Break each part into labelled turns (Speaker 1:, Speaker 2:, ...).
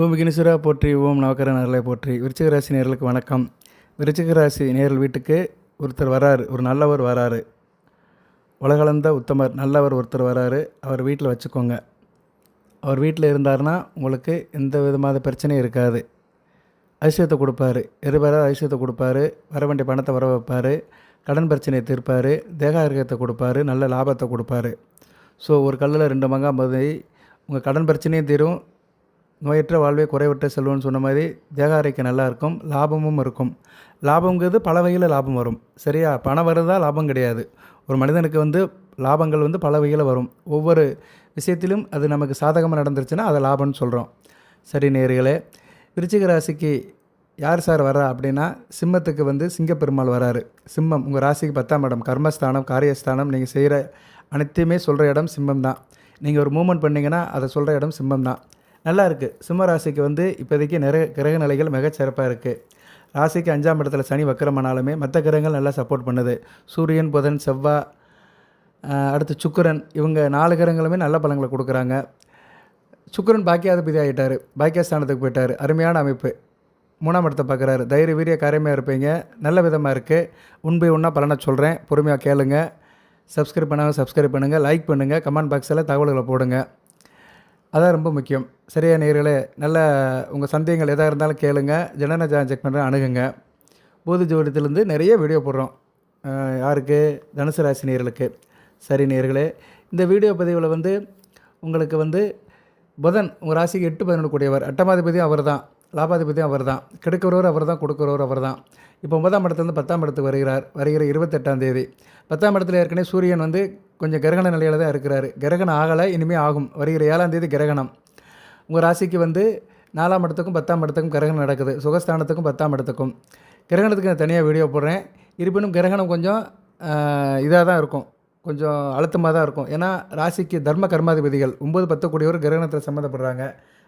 Speaker 1: ஓம் விக்னேஸ்வரா போற்றி ஓம் நவக்கர நேரலை போற்றி. விருச்சிக ராசி நேர்களுக்கு வணக்கம். விருச்சிக ராசி நேரல் வீட்டுக்கு ஒருத்தர் வராரு. ஒரு நல்லவர் வராரு. உலகளந்த உத்தமர் நல்லவர் ஒருத்தர் வராரு. அவர் வீட்டில் வச்சுக்கோங்க. அவர் வீட்டில் இருந்தாருன்னா உங்களுக்கு எந்த விதமான பிரச்சனையும் இருக்காது. அதிசயத்தை கொடுப்பாரு. எதிர்பாராத அதிசயத்தை கொடுப்பாரு. வர வேண்டிய பணத்தை வர வைப்பார். கடன் பிரச்சனையை தீர்ப்பார். தேகாரோக்கியத்தை கொடுப்பாரு. நல்ல லாபத்தை கொடுப்பாரு. ஸோ ஒரு கல்லில் ரெண்டு மங்கா மதி உங்கள் கடன் பிரச்சனையும் தீரும். நோயற்ற வாழ்வே குறைவற்ற செல்வம்னு சொன்ன மாதிரி தேகாரைக்கு நல்லா இருக்கும் லாபமும் இருக்கும். லாபங்கிறது பல வகையில் லாபம் வரும். சரியா? பணம் வருதா லாபம் கிடையாது. ஒரு மனிதனுக்கு வந்து லாபங்கள் வந்து பல வகையில் வரும். ஒவ்வொரு விஷயத்திலும் அது நமக்கு சாதகமாக நடந்துருச்சுன்னா அதை லாபம்னு சொல்கிறோம் சரி நேர்களே விருச்சிக ராசிக்கு யார் சார் வரா அப்படின்னா சிம்மத்துக்கு வந்து சிங்கப்பெருமாள் வராரு. சிம்மம் உங்கள் ராசிக்கு பத்தாம் இடம். கர்மஸ்தானம் காரியஸ்தானம் நீங்கள் செய்கிற அனைத்தையுமே சொல்கிற இடம் சிம்மம் தான் நீங்கள் ஒரு மூமெண்ட் பண்ணிங்கன்னா அதை சொல்கிற இடம் சிம்மம் தான் நல்லா இருக்குது சிம்ம ராசிக்கு வந்து இப்போதைக்கு நிறைய கிரக நிலைகள் மிகச்சிறப்பாக இருக்குது ராசிக்கு அஞ்சாம் இடத்துல சனி வக்கரமானாலுமே மற்ற கிரகங்கள் நல்லா சப்போர்ட் பண்ணுது. சூரியன் புதன் செவ்வாய் அடுத்து சுக்கிரன் இவங்க நாலு கிரகங்களுமே நல்ல பலங்களை கொடுக்குறாங்க. சுக்கிரன் பாக்கியாதிபதி ஆகிட்டார் பாக்கியஸ்தானத்துக்கு போயிட்டார். அருமையான அமைப்பு. மூணாம் இடத்தை பார்க்குறாரு. தைரிய வீரிய காரியமாக இருப்பீங்க. நல்ல விதமாக இருக்குது உண்பை ஒன்றா பலனை சொல்கிறேன் பொறுமையாக கேளுங்க. சப்ஸ்கிரைப் பண்ணாங்க. சப்ஸ்கிரைப் பண்ணுங்கள் லைக் பண்ணுங்கள் கமெண்ட் பாக்ஸில் தகவல்களை போடுங்க. அதான் ரொம்ப முக்கியம். சரியா நேர்களே நல்ல உங்கள் சந்தேகங்கள் எதாக இருந்தாலும் கேளுங்க. ஜனன ஜான் செக் பண்ணுற அணுகுங்க. பூத ஜோடியத்திலேருந்து நிறைய வீடியோ போடுறோம். யாருக்கு? தனுசு ராசி நேர்களுக்கு சரி நேர்களே இந்த வீடியோ பதிவில் வந்து உங்களுக்கு வந்து புதன் உங்கள் ராசிக்கு எட்டு பதினொன்று கூடியவர். அட்டமாதிபதியும் அவர் தான் லாபாதிபதியும் அவர் தான் கெடுக்கிறவர் அவர் தான் கொடுக்குறவர் அவர் தான் இப்போ ஒன்பதாம் இடத்துலேருந்து பத்தாம் இடத்துக்கு வருகிறார். வருகிற இருபத்தெட்டாம் தேதி. பத்தாம் இடத்துல ஏற்கனவே சூரியன் வந்து கொஞ்சம் கிரகண நிலையில் தான் இருக்கிறாரு. கிரகணம் ஆகலை இனிமேல் ஆகும். வருகிற ஏழாம் தேதி கிரகணம். உங்கள் ராசிக்கு வந்து நாலாம் இடத்துக்கும் பத்தாம் இடத்துக்கும் கிரகணம் நடக்குது. சுகஸ்தானத்துக்கும் பத்தாம் இடத்துக்கும். கிரகணத்துக்கு நான் தனியாக வீடியோ போடுறேன். இருப்பினும் கிரகணம் கொஞ்சம் இதாக தான் இருக்கும். கொஞ்சம் அழுத்தமாக தான் இருக்கும். ஏன்னா ராசிக்கு தர்ம கர்மாதிபதிகள் ஒம்பது பத்து கூடியவர் கிரகணத்தில் சம்மந்தப்படுறாங்க.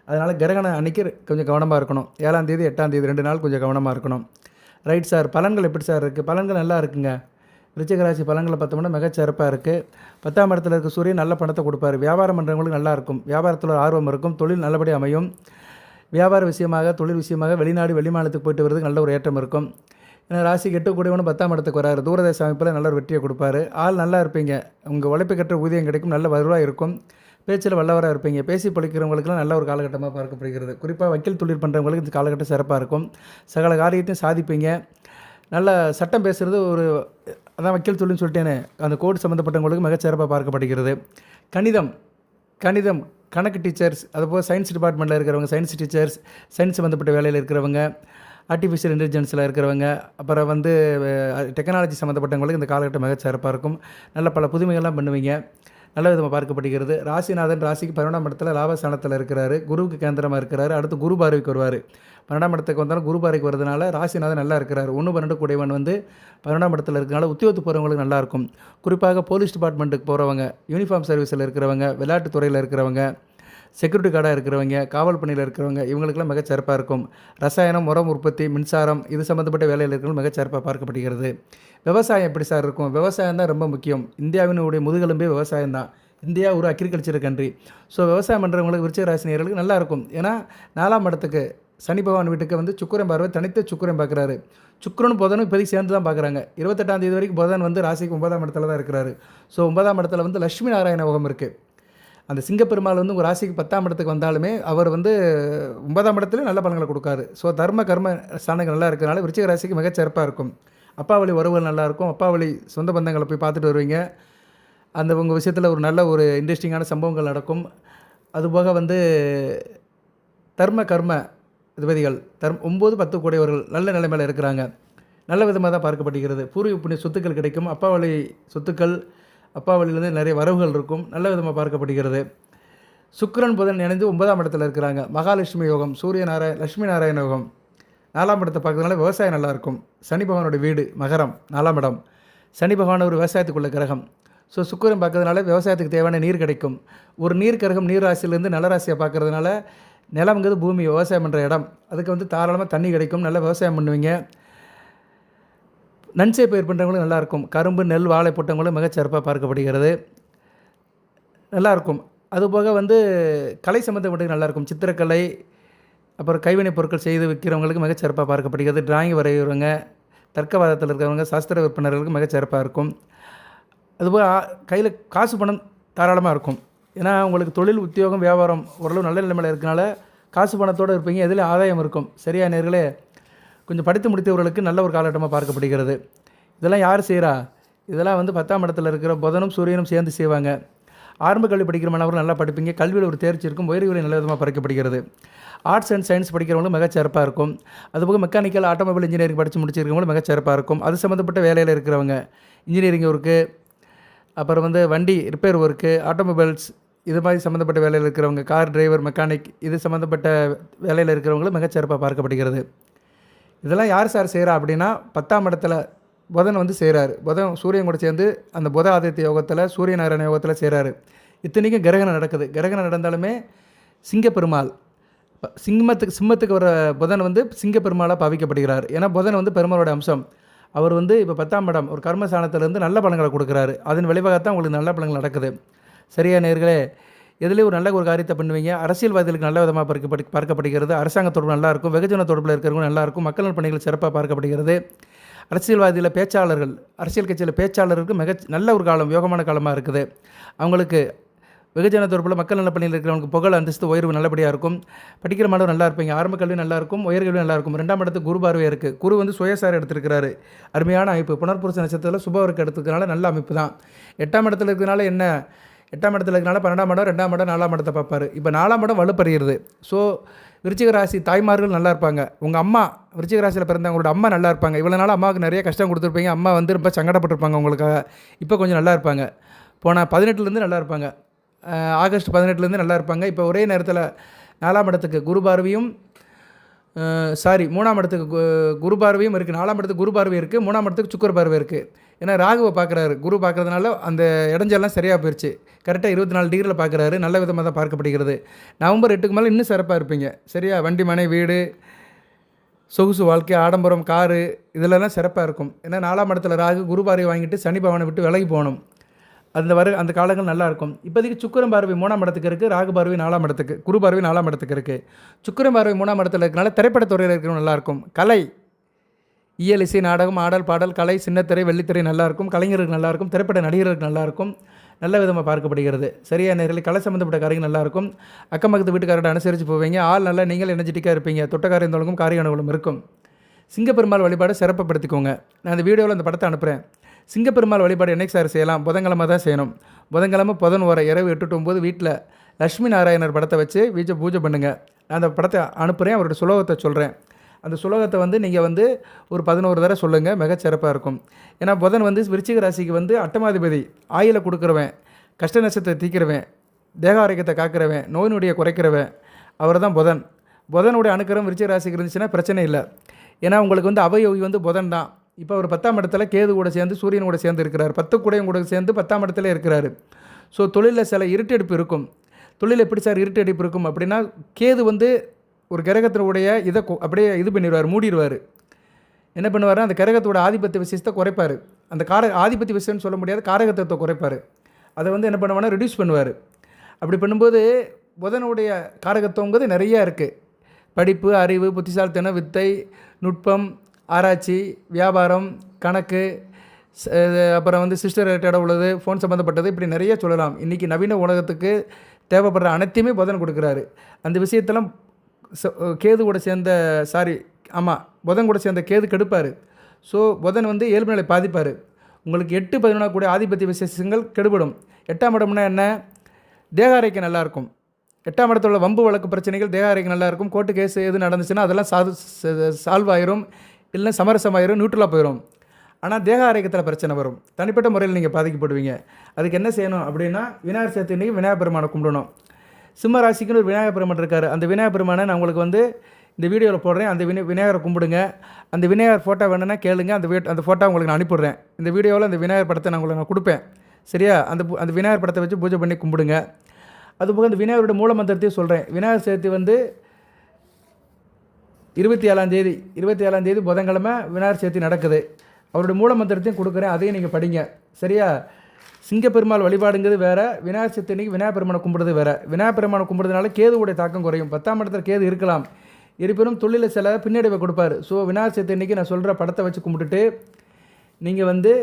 Speaker 1: அதனால் கிரகணம் அன்றைக்கி கொஞ்சம் கவனமாக இருக்கணும். ஏழாம் தேதி எட்டாம் தேதி ரெண்டு நாள் கொஞ்சம் கவனமாக இருக்கணும். ரைட் சார் பலன்கள் எப்படி சார் இருக்குது பலன்கள் நல்லா இருக்குங்க. ரிச்சகராசி ராசி பலன்களை பார்த்தோம்னா மிகச்சிறப்பாக இருக்குது பத்தாம் இடத்துல இருக்க சூரியன் நல்ல பணத்தை கொடுப்பாரு. வியாபாரம் பண்ணுறவங்களுக்கு நல்லா இருக்கும். வியாபாரத்தில் ஆர்வம் இருக்கும். தொழில் நல்லபடி அமையும். வியாபார விஷயமாக தொழில் விஷயமாக வெளிநாடு வெளிமாநிலத்துக்கு போயிட்டு வரதுக்கு நல்ல ஒரு ஏற்றம் இருக்கும். ஏன்னா ராசி கெட்டக்கூடியவனும் பத்தாம் இடத்துக்கு வராரு. தூரதேச அமைப்பில் நல்ல ஒரு வெற்றியை கொடுப்பாரு. ஆள் நல்லா இருப்பீங்க. உங்கள் உழைப்பு கற்ற ஊதியம் கிடைக்கும். நல்ல வருவாய் இருக்கும். பேச்சில் வல்லவராக இருப்பீங்க. பேசி பழிக்கிறவங்களுக்குலாம் நல்ல ஒரு காலகட்டமாக பார்க்கப்படுகிறது. குறிப்பாக வக்கீல் தொழில் பண்ணுறவங்களுக்கு இந்த காலகட்டம் சிறப்பாக இருக்கும். சகல காரியத்தையும் சாதிப்பீங்க. நல்ல சட்டம் பேசுகிறது ஒரு அதான் வக்கீல் தொழில்னு சொல்லிட்டேனே அந்த கோர்ட் சம்மந்தப்பட்டவங்களுக்கு மிகச்சிறப்பாக பார்க்கப்படுகிறது. கணிதம் கணிதம் கணக்கு டீச்சர்ஸ் அதுபோல் சயின்ஸ் டிபார்ட்மெண்ட்டில் இருக்கிறவங்க சயின்ஸ் டீச்சர்ஸ் சயின்ஸ் சம்மந்தப்பட்ட வேலையில் இருக்கிறவங்க ஆர்டிஃபிஷியல் இன்டெலிஜென்ஸில் இருக்கிறவங்க அப்புறம் வந்து டெக்னாலஜி சம்மந்தப்பட்டவங்களுக்கு இந்த காலகட்டம் மிக சிறப்பாக இருக்கும். நல்ல பல புதுமைகள்லாம் பண்ணுவீங்க. நல்ல விதமாக பார்க்கப்படுகிறது. ராசிநாதன் ராசிக்கு பன்னெண்டாம் இடத்துல லாபஸ்தானத்தில் இருக்கிறாரு. குருவுக்கு கேந்திரமாக இருக்கிறாரு. அடுத்து குரு பார்வைக்கு வருவார். பன்னெண்டாம் இடத்துக்கு வந்தாலும் குரு பார்வைக்கு வரதுனால ராசிநாதன் நல்லா இருக்கிறார். ஒன்று பன்னெண்டு கூடியவன் வந்து பன்னெண்டாம் இடத்துல இருக்கிறனால உத்தியோகத்து போகிறவங்களுக்கு நல்லாயிருக்கும் குறிப்பாக போலீஸ் டிபார்ட்மெண்ட்டுக்கு போகிறவங்க யூனிஃபார்ம் சர்வீஸில் இருக்கிறவங்க விளையாட்டுத் துறையில் இருக்கிறவங்க செக்யூரிட்டி கார்டாக இருக்கிறவங்க காவல் பணியில் இருக்கிறவங்க இவங்களுக்கெல்லாம் மிகச்சிறப்பாக இருக்கும். ரசாயனம் உரம் உற்பத்தி மின்சாரம் இது சம்மந்தப்பட்ட வேலையில் இருக்கிறவங்க மிகச்சிறப்பாக பார்க்கப்படுகிறது. விவசாயம் எப்படி சார் இருக்கும்? விவசாயம் தான் ரொம்ப முக்கியம். இந்தியாவினுடைய முதுகெலும்பே விவசாயம் தான். இந்தியா ஒரு அக்ரிகல்ச்சர் கண்ட்ரி ஸோ விவசாயம் பண்ணுறவங்களுக்கு விருச்சிக ராசினியர்களுக்கு நல்லாயிருக்கும் ஏன்னா நாலாம் இடத்துக்கு சனி பகவான் வீட்டுக்கு வந்து சுக்கரன் பார்வை தனித்த சுக்கரன் பார்க்குறாரு. சுக்கரனும் புதனும் இப்போதைக்கு சேர்ந்து தான் பார்க்குறாங்க. இருபத்தெட்டாம் தேதி வரைக்கும் புதன் வந்து ராசிக்கு ஒன்பதாம் இடத்துல தான் இருக்கிறாரு. ஸோ ஒன்பதாம் இடத்துல வந்து லட்சுமி நாராயண யோகம் இருக்குது அந்த சிங்கப்பெருமாள் வந்து உங்கள் ராசிக்கு பத்தாம் இடத்துக்கு வந்தாலுமே அவர் வந்து ஒன்பதாம் இடத்துலையும் நல்ல பலன்களை கொடுக்காரு. ஸோ தர்ம கர்ம ஸ்தானங்கள் நல்லா இருக்கிறனால விருச்சிக ராசிக்கு மிகச்சிறப்பாக இருக்கும். அப்பா வழி உறவுகள் நல்லாயிருக்கும் அப்பாவளி அப்பா வழி சொந்த பந்தங்களை போய் பார்த்துட்டு வருவீங்க. அந்த உங்கள் விஷயத்தில் ஒரு நல்ல ஒரு இன்ட்ரெஸ்டிங்கான சம்பவங்கள் நடக்கும். அதுபோக வந்து தர்ம கர்ம அதிபதிகள் தர்ம ஒம்பது பத்து கூடியவர்கள் நல்ல நிலைமையில் இருக்கிறாங்க. நல்ல விதமாக தான் பார்க்கப்படுகிறது. பூர்வீக புண்ணிய சொத்துக்கள் கிடைக்கும். அப்பா வழி சொத்துக்கள் அப்பா நிறைய வரவுகள் இருக்கும். நல்ல விதமாக பார்க்கப்படுகிறது. சுக்கிரன் புதன் இணைந்து ஒன்பதாம் இடத்துல இருக்கிறாங்க. மகாலட்சுமி யோகம் சூரிய நாராயண லட்சுமி நாராயண யோகம். நாலாம் இடத்தை பார்க்கறதுனால விவசாயம் நல்லாயிருக்கும் சனி பகவானோட வீடு மகரம் நாலாம் இடம். சனி பகவான் ஒரு விவசாயத்துக்குள்ள கிரகம். ஸோ சுக்கரன் பார்க்கறதுனால விவசாயத்துக்கு தேவையான நீர் கிடைக்கும். ஒரு நீர் கிரகம் நீர் ராசியிலேருந்து நல்ல ராசியை பார்க்கறதுனால நிலம்ங்கிறது பூமி விவசாயம் பண்ணுற இடம். அதுக்கு வந்து தாராளமாக தண்ணி கிடைக்கும். நல்லா விவசாயம் பண்ணுவீங்க. நன்சை பயிர் பண்ணுறவங்களும் நல்லாயிருக்கும். கரும்பு நெல் வாழை போட்டவங்களும் மிகச்சிறப்பாக பார்க்கப்படுகிறது. நல்லாயிருக்கும். அதுபோக வந்து கலை சம்மந்தப்பட்டது நல்லாயிருக்கும். சித்திரக்கலை அப்புறம் கைவினைப் பொருட்கள் செய்து விற்கிறவங்களுக்கு மிகச்சிறப்பாக பார்க்கப்படுகிறது. டிராயிங் வரைகிறவங்க தர்க்கவாதத்தில் இருக்கிறவங்க சாஸ்திர விற்பனர்களுக்கு மிகச்சிறப்பாக இருக்கும். அதுபோல் கையில் காசு பணம் தாராளமாக இருக்கும். ஏன்னா உங்களுக்கு தொழில் உத்தியோகம் வியாபாரம் ஓரளவு நல்ல நிலைமையில் இருக்கனால காசு பணத்தோடு இருப்பீங்க. எதில் ஆதாயம் இருக்கும். சரியா நேர்களே? கொஞ்சம் படித்து முடித்தவர்களுக்கு நல்ல ஒரு காலகட்டமாக பார்க்கப்படுகிறது. இதெல்லாம் யார் செய்கிறா இதெல்லாம் வந்து பத்தாம் இடத்துல இருக்கிற புதனும் சூரியனும் சேர்ந்து செய்வாங்க. ஆரம்ப கல்வி படிக்கிற மாணவர்கள் நல்லா படிப்பீங்க. கல்வியில் ஒரு தேர்ச்சி இருக்கும். உயர்கல்வி நல்ல விதமாக பறிக்கப்படுகிறது. ஆர்ட்ஸ் அண்ட் சயின்ஸ் படிக்கிறவங்களும் மிகச்சிறப்பாக இருக்கும். அதுபோக மெக்கானிக்கல் ஆட்டோமொபைல் இன்ஜினியரிங் படித்து முடிச்சிருக்கவங்களும் மிகச்சிறப்பாக இருக்கும். அது சம்மந்தப்பட்ட வேலையில் இருக்கிறவங்க. இன்ஜினியரிங் ஒர்க்கு அப்புறம் வந்து வண்டி ரிப்பேர் ஒர்க்கு ஆட்டோமொபைல்ஸ் இது மாதிரி சம்மந்தப்பட்ட வேலையில் இருக்கிறவங்க கார் டிரைவர் மெக்கானிக் இது சம்மந்தப்பட்ட வேலையில் இருக்கிறவங்களும் மிகச்சிறப்பாக பார்க்கப்படுகிறது. இதெல்லாம் யார் சார் செய்கிறா அப்படின்னா பத்தாம் இடத்துல புதன் வந்து செய்கிறாரு புதன் சூரியன் கூட சேர்ந்து அந்த புத ஆதித்ய யோகத்தில் சூரிய நாராயண யோகத்தில் செய்கிறாரு இத்தனைக்கும் கிரகணம் நடக்குது. கிரகணம் நடந்தாலுமே சிங்கப்பெருமாள் சிம்மத்துக்கு சிம்மத்துக்கு வர புதன் வந்து சிங்கப்பெருமாளாக பாவிக்கப்படுகிறார். ஏன்னா புதன் வந்து பெருமாளோட அம்சம். அவர் வந்து இப்போ பத்தாம் இடம் ஒரு கர்மஸ்தானத்திலேருந்து நல்ல பலன்களை கொடுக்குறாரு. அதன் விளைவாகத்தான் உங்களுக்கு நல்ல பலன்கள் நடக்குது. சரியா நேர்களே? எதுலேயும் ஒரு நல்ல ஒரு காரியத்தை பண்ணுவீங்க. அரசியல்வாதிகளுக்கு நல்ல விதமாக பார்க்க பார்க்கப்படுகிறது. அரசாங்க தொடர்பு நல்லா இருக்கும் வெகுஜன தொடர்பில் இருக்கிறவங்க நல்லா இருக்கும் மக்கள் நல பணிகள் சிறப்பாக பார்க்கப்படுகிறது. அரசியல்வாதியில் பேச்சாளர்கள் அரசியல் கட்சியில் பேச்சாளருக்கு மிக நல்ல ஒரு காலம் யோகமான காலமாக இருக்குது. அவங்களுக்கு வெகுஜன தொடர்பில் மக்கள் நல பணியில் இருக்கிறவங்களுக்கு புகழ் அந்தஸ்து உயர்வு நல்லபடியாக இருக்கும். படிக்கிற மாணவர் நல்லா இருப்பீங்க. ஆரம்ப கல்வி நல்லா இருக்கும். உயர்கல்வி நல்லா இருக்கும். ரெண்டாம் இடத்துக்கு குரு பார்வை இருக்குது குரு வந்து சுயசாரம் எடுத்திருக்கிறாரு. அருமையான அமைப்பு. புனர்புருஷ நட்சத்திரத்தில் சுபவருக்கு எடுத்துக்கிறனால நல்ல அமைப்பு தான். எட்டாம் இடத்துல இருக்கிறதுனால என்ன? எட்டாம் இடத்துல இருக்கிறனால பன்னெண்டாம் இடம் ரெண்டாம் இடம் நாலாம் இடத்தை பார்ப்பார். இப்போ நாலாம் இடம் வலுப்பெறுகிறது. ஸோ விருச்சிக ராசி தாய்மார்கள் நல்லா இருப்பாங்க. உங்கள் அம்மா விருச்சிக ராசியில் பிறந்தவங்களோட அம்மா நல்லா இருப்பாங்க. இவ்வளோ நாள் அம்மாவுக்கு நிறைய கஷ்டம் கொடுத்துருப்பீங்க. அம்மா வந்து ரொம்ப சங்கடப்பட்டிருப்பாங்க உங்களுக்காக. இப்போ கொஞ்சம் நல்லா இருப்பாங்க. போன பதினெட்டுலேருந்து நல்லா இருப்பாங்க. ஆகஸ்ட் பதினெட்டுலேருந்து நல்லா இருப்பாங்க. இப்போ ஒரே நேரத்தில் நாலாம் இடத்துக்கு குரு பார்வையும் சாரி மூணாம் இடத்துக்கு கு- குரு பார்வையும் இருக்குது நாலாம் இடத்துக்கு குரு பார்வை இருக்குது மூணாம் இடத்துக்கு சுக்கர பார்வை இருக்குது ஏன்னா ராகுவை பார்க்குறாரு குரு பார்க்குறதுனால அந்த இடைஞ்செல்லாம் சரியாக போயிடுச்சு கரெக்டாக இருபத்தி நாலு டிகிரியில் பார்க்குறாரு நல்ல விதமாக தான் பார்க்கப்படுகிறது. நவம்பர் எட்டுக்கு மேலே இன்னும் சிறப்பாக இருப்பீங்க. சரியா? வண்டி மனை வீடு சொகுசு வாழ்க்கை ஆடம்பரம் காரு இதிலெல்லாம் சிறப்பாக இருக்கும். ஏன்னா நாலாம் இடத்துல ராகு குரு பார்வை வாங்கிட்டு சனி பவனை விட்டு விலகி போகணும். அந்த வர அந்த காலங்கள் நல்லாயிருக்கும் இப்போதைக்கு சுக்கிரன் பார்வை மூணாம் இடத்துக்கு இருக்குது ராகு பார்வை நாலாம் இடத்துக்கு குரு பார்வை நாலாம் இடத்துக்கு இருக்குது சுக்கிரன் பார்வை மூணாம் இடத்துல இருக்கனால திரைப்படத்துறையில் இருக்கிறவங்க நல்லாயிருக்கும் கலை இயல் இசை நாடகம் ஆடல் பாடல் கலை சின்னத்திரை வெள்ளித்திரை நல்லாயிருக்கும் கலைஞருக்கு திரைப்பட நடிகர்களுக்கு நல்லாயிருக்கும் நல்ல விதமாக பார்க்கப்படுகிறது. சரியா நேரில் கலை சம்மந்தப்பட்ட காரியங்கள் நல்லா இருக்கும் அக்கம் பக்கத்து வீட்டுக்காரோட அனுசரித்து போவீங்க. ஆள் நல்லா நீங்கள் எனர்ஜெட்டிக்காக இருப்பீங்க. தொட்டக்காரியம் தொழுகும் காரிய அனுகூலம் இருக்கும். சிங்கப்பெருமாள் வழிபாடு சிறப்புப்படுத்திக்கோங்க நான் இந்த வீடியோவில் அந்த படத்தை அனுப்புகிறேன் சிங்கப்பெருமாள் வழிபாடு என்னைக்கு சார் செய்யலாம்? புதன்கிழமை தான் செய்யணும். புதன்கிழமை புதன் வர இரவு எட்டு ஒம்பது வீட்டில் லக்ஷ்மி நாராயணர் படத்தை வச்சு வீச்சை பூஜை பண்ணுங்கள் நான் அந்த படத்தை அனுப்புகிறேன் அவரோட சுலோகத்தை சொல்கிறேன் அந்த சுலோகத்தை வந்து நீங்கள் வந்து ஒரு பதினோரு தடவை சொல்லுங்கள் மிகச்சிறப்பாக இருக்கும். ஏன்னா புதன் வந்து விருச்சிக ராசிக்கு வந்து அட்டமாதிபதி ஆயில கொடுக்குறவன் கஷ்ட நஷ்டத்தை தீக்கிறவன் தேக ஆரோக்கியத்தை காக்கிறவன் நோயினுடைய குறைக்கிறவன் அவர் தான் புதன். புதனுடைய அணுக்கரம் விருச்சிக ராசிக்கு இருந்துச்சுன்னா பிரச்சனை இல்லை. ஏன்னா உங்களுக்கு வந்து அவயோகி வந்து புதன் தான். இப்போ அவர் பத்தாம் இடத்துல கேது கூட சேர்ந்து சூரியன் கூட சேர்ந்து இருக்கிறார். பத்து கூடையும் கூட சேர்ந்து பத்தாம் இடத்துல இருக்கிறாரு. ஸோ தொழிலில் சில இருட்டெடுப்பு இருக்கும். தொழில் எப்படி சார் இருட்டெடுப்பு இருக்கும் அப்படின்னா கேது வந்து ஒரு கிரகத்தினுடைய இதை கொ- அப்படியே இது பண்ணிடுவார் மூடிடுவார். என்ன பண்ணுவார்? அந்த கிரகத்தோட ஆதிபத்திய விசேஷத்தை குறைப்பார். அந்த கார ஆதிபத்திய விஷயம்னு சொல்ல முடியாது காரகத்துவத்தை குறைப்பார். அதை வந்து என்ன பண்ணுவானா ரெடியூஸ் பண்ணுவார். அப்படி பண்ணும்போது புதனுடைய காரகத்துவங்கிறது நிறையா இருக்குது படிப்பு அறிவு புத்திசாலித்தனம் வித்தை நுட்பம் ஆராய்ச்சி வியாபாரம் கணக்கு அப்புறம் வந்து சிஸ்டர் ரிலேட்டடாக உள்ளது ஃபோன் சம்மந்தப்பட்டது இப்படி நிறைய சொல்லலாம். இன்றைக்கி நவீன உலகத்துக்கு தேவைப்படுற அனைத்தையுமே புதன் கொடுக்குறாரு. அந்த விஷயத்தெல்லாம் கேது கூட சேர்ந்த சாரி ஆமாம் புதன் கூட சேர்ந்த கேது கெடுப்பார். ஸோ புதன் வந்து இயல்பு நிலை பாதிப்பார். உங்களுக்கு எட்டு பதினொன்றா கூட ஆதிபத்திய விசேஷங்கள் கெடுபடும். எட்டாம் இடம்னா என்ன? தேகாரைக்கு நல்லாயிருக்கும். எட்டாம் இடத்துல உள்ள வம்பு வழக்கு பிரச்சனைகள் தேகாரைக்கு நல்லாயிருக்கும். கோர்ட்டு கேஸ் எது நடந்துச்சுன்னா அதெல்லாம் சாது சால்வ் ஆயிரும். இல்லைன்னா சமரசமாயிரும் நியூட்ரலாக போயிடும் ஆனால் தேக ஆரோக்கியத்தில் பிரச்சனை வரும். தனிப்பட்ட முறையில் நீங்கள் பாதிக்கப்படுவீங்க. அதுக்கு என்ன செய்யணும் அப்படின்னா விநாயகர் சதுர்த்தி இன்றைக்கி விநாயகர் பெருமானை கும்பிடணும். சிம்ம ராசிக்குன்னு ஒரு விநாயகர் பெருமான் இருக்கார். அந்த விநாயகர் பெருமானை நான் உங்களுக்கு வந்து இந்த வீடியோவில் போடுறேன். அந்த வினை விநாயகரை கும்பிடுங்க. அந்த விநாயகர் ஃபோட்டோ வேணும்னா கேளுங்க. அந்த வீட் அந்த ஃபோட்டோ உங்களுக்கு நான் அனுப்பிடுறேன். இந்த வீடியோவில் அந்த விநாயகர் படத்தை நான் உங்களுக்கு நான் கொடுப்பேன். சரியா? அந்த பூ- அந்த விநாயகர் படத்தை வச்சு பூஜை பண்ணி கும்பிடுங்க. அதுபோக அந்த விநாயகரோட மூல மந்திரத்தையும் சொல்கிறேன் விநாயகர் சதுர்த்தி வந்து இருபத்தி ஏழாம் தேதி இருபத்தி ஏழாம் தேதி புதன்கிழமை விநாயகர் சதுர்த்தி நடக்குது. அவருடைய மூல மந்திரத்தையும் கொடுக்குறேன். அதையும் நீங்கள் படிங்க. சரியா? சிங்கப்பெருமாள் வழிபாடுங்கிறது வேற விநாயகர் சதுர்த்திக்கு விநாயகர் பெருமானை கும்பிடுறது வேற. விநாயகர் பெருமானை கும்பிடுறதுனால கேதுவுடைய தாக்கம் குறையும். பத்தாம் இடத்துல கேது இருக்கலாம். இருப்பினும் தொழிலில் சில பின்னடைவை கொடுப்பார். ஸோ விநாயகர் சதுர்த்தி நான் சொல்கிற படத்தை வச்சு கும்பிட்டுட்டு நீங்கள் வந்து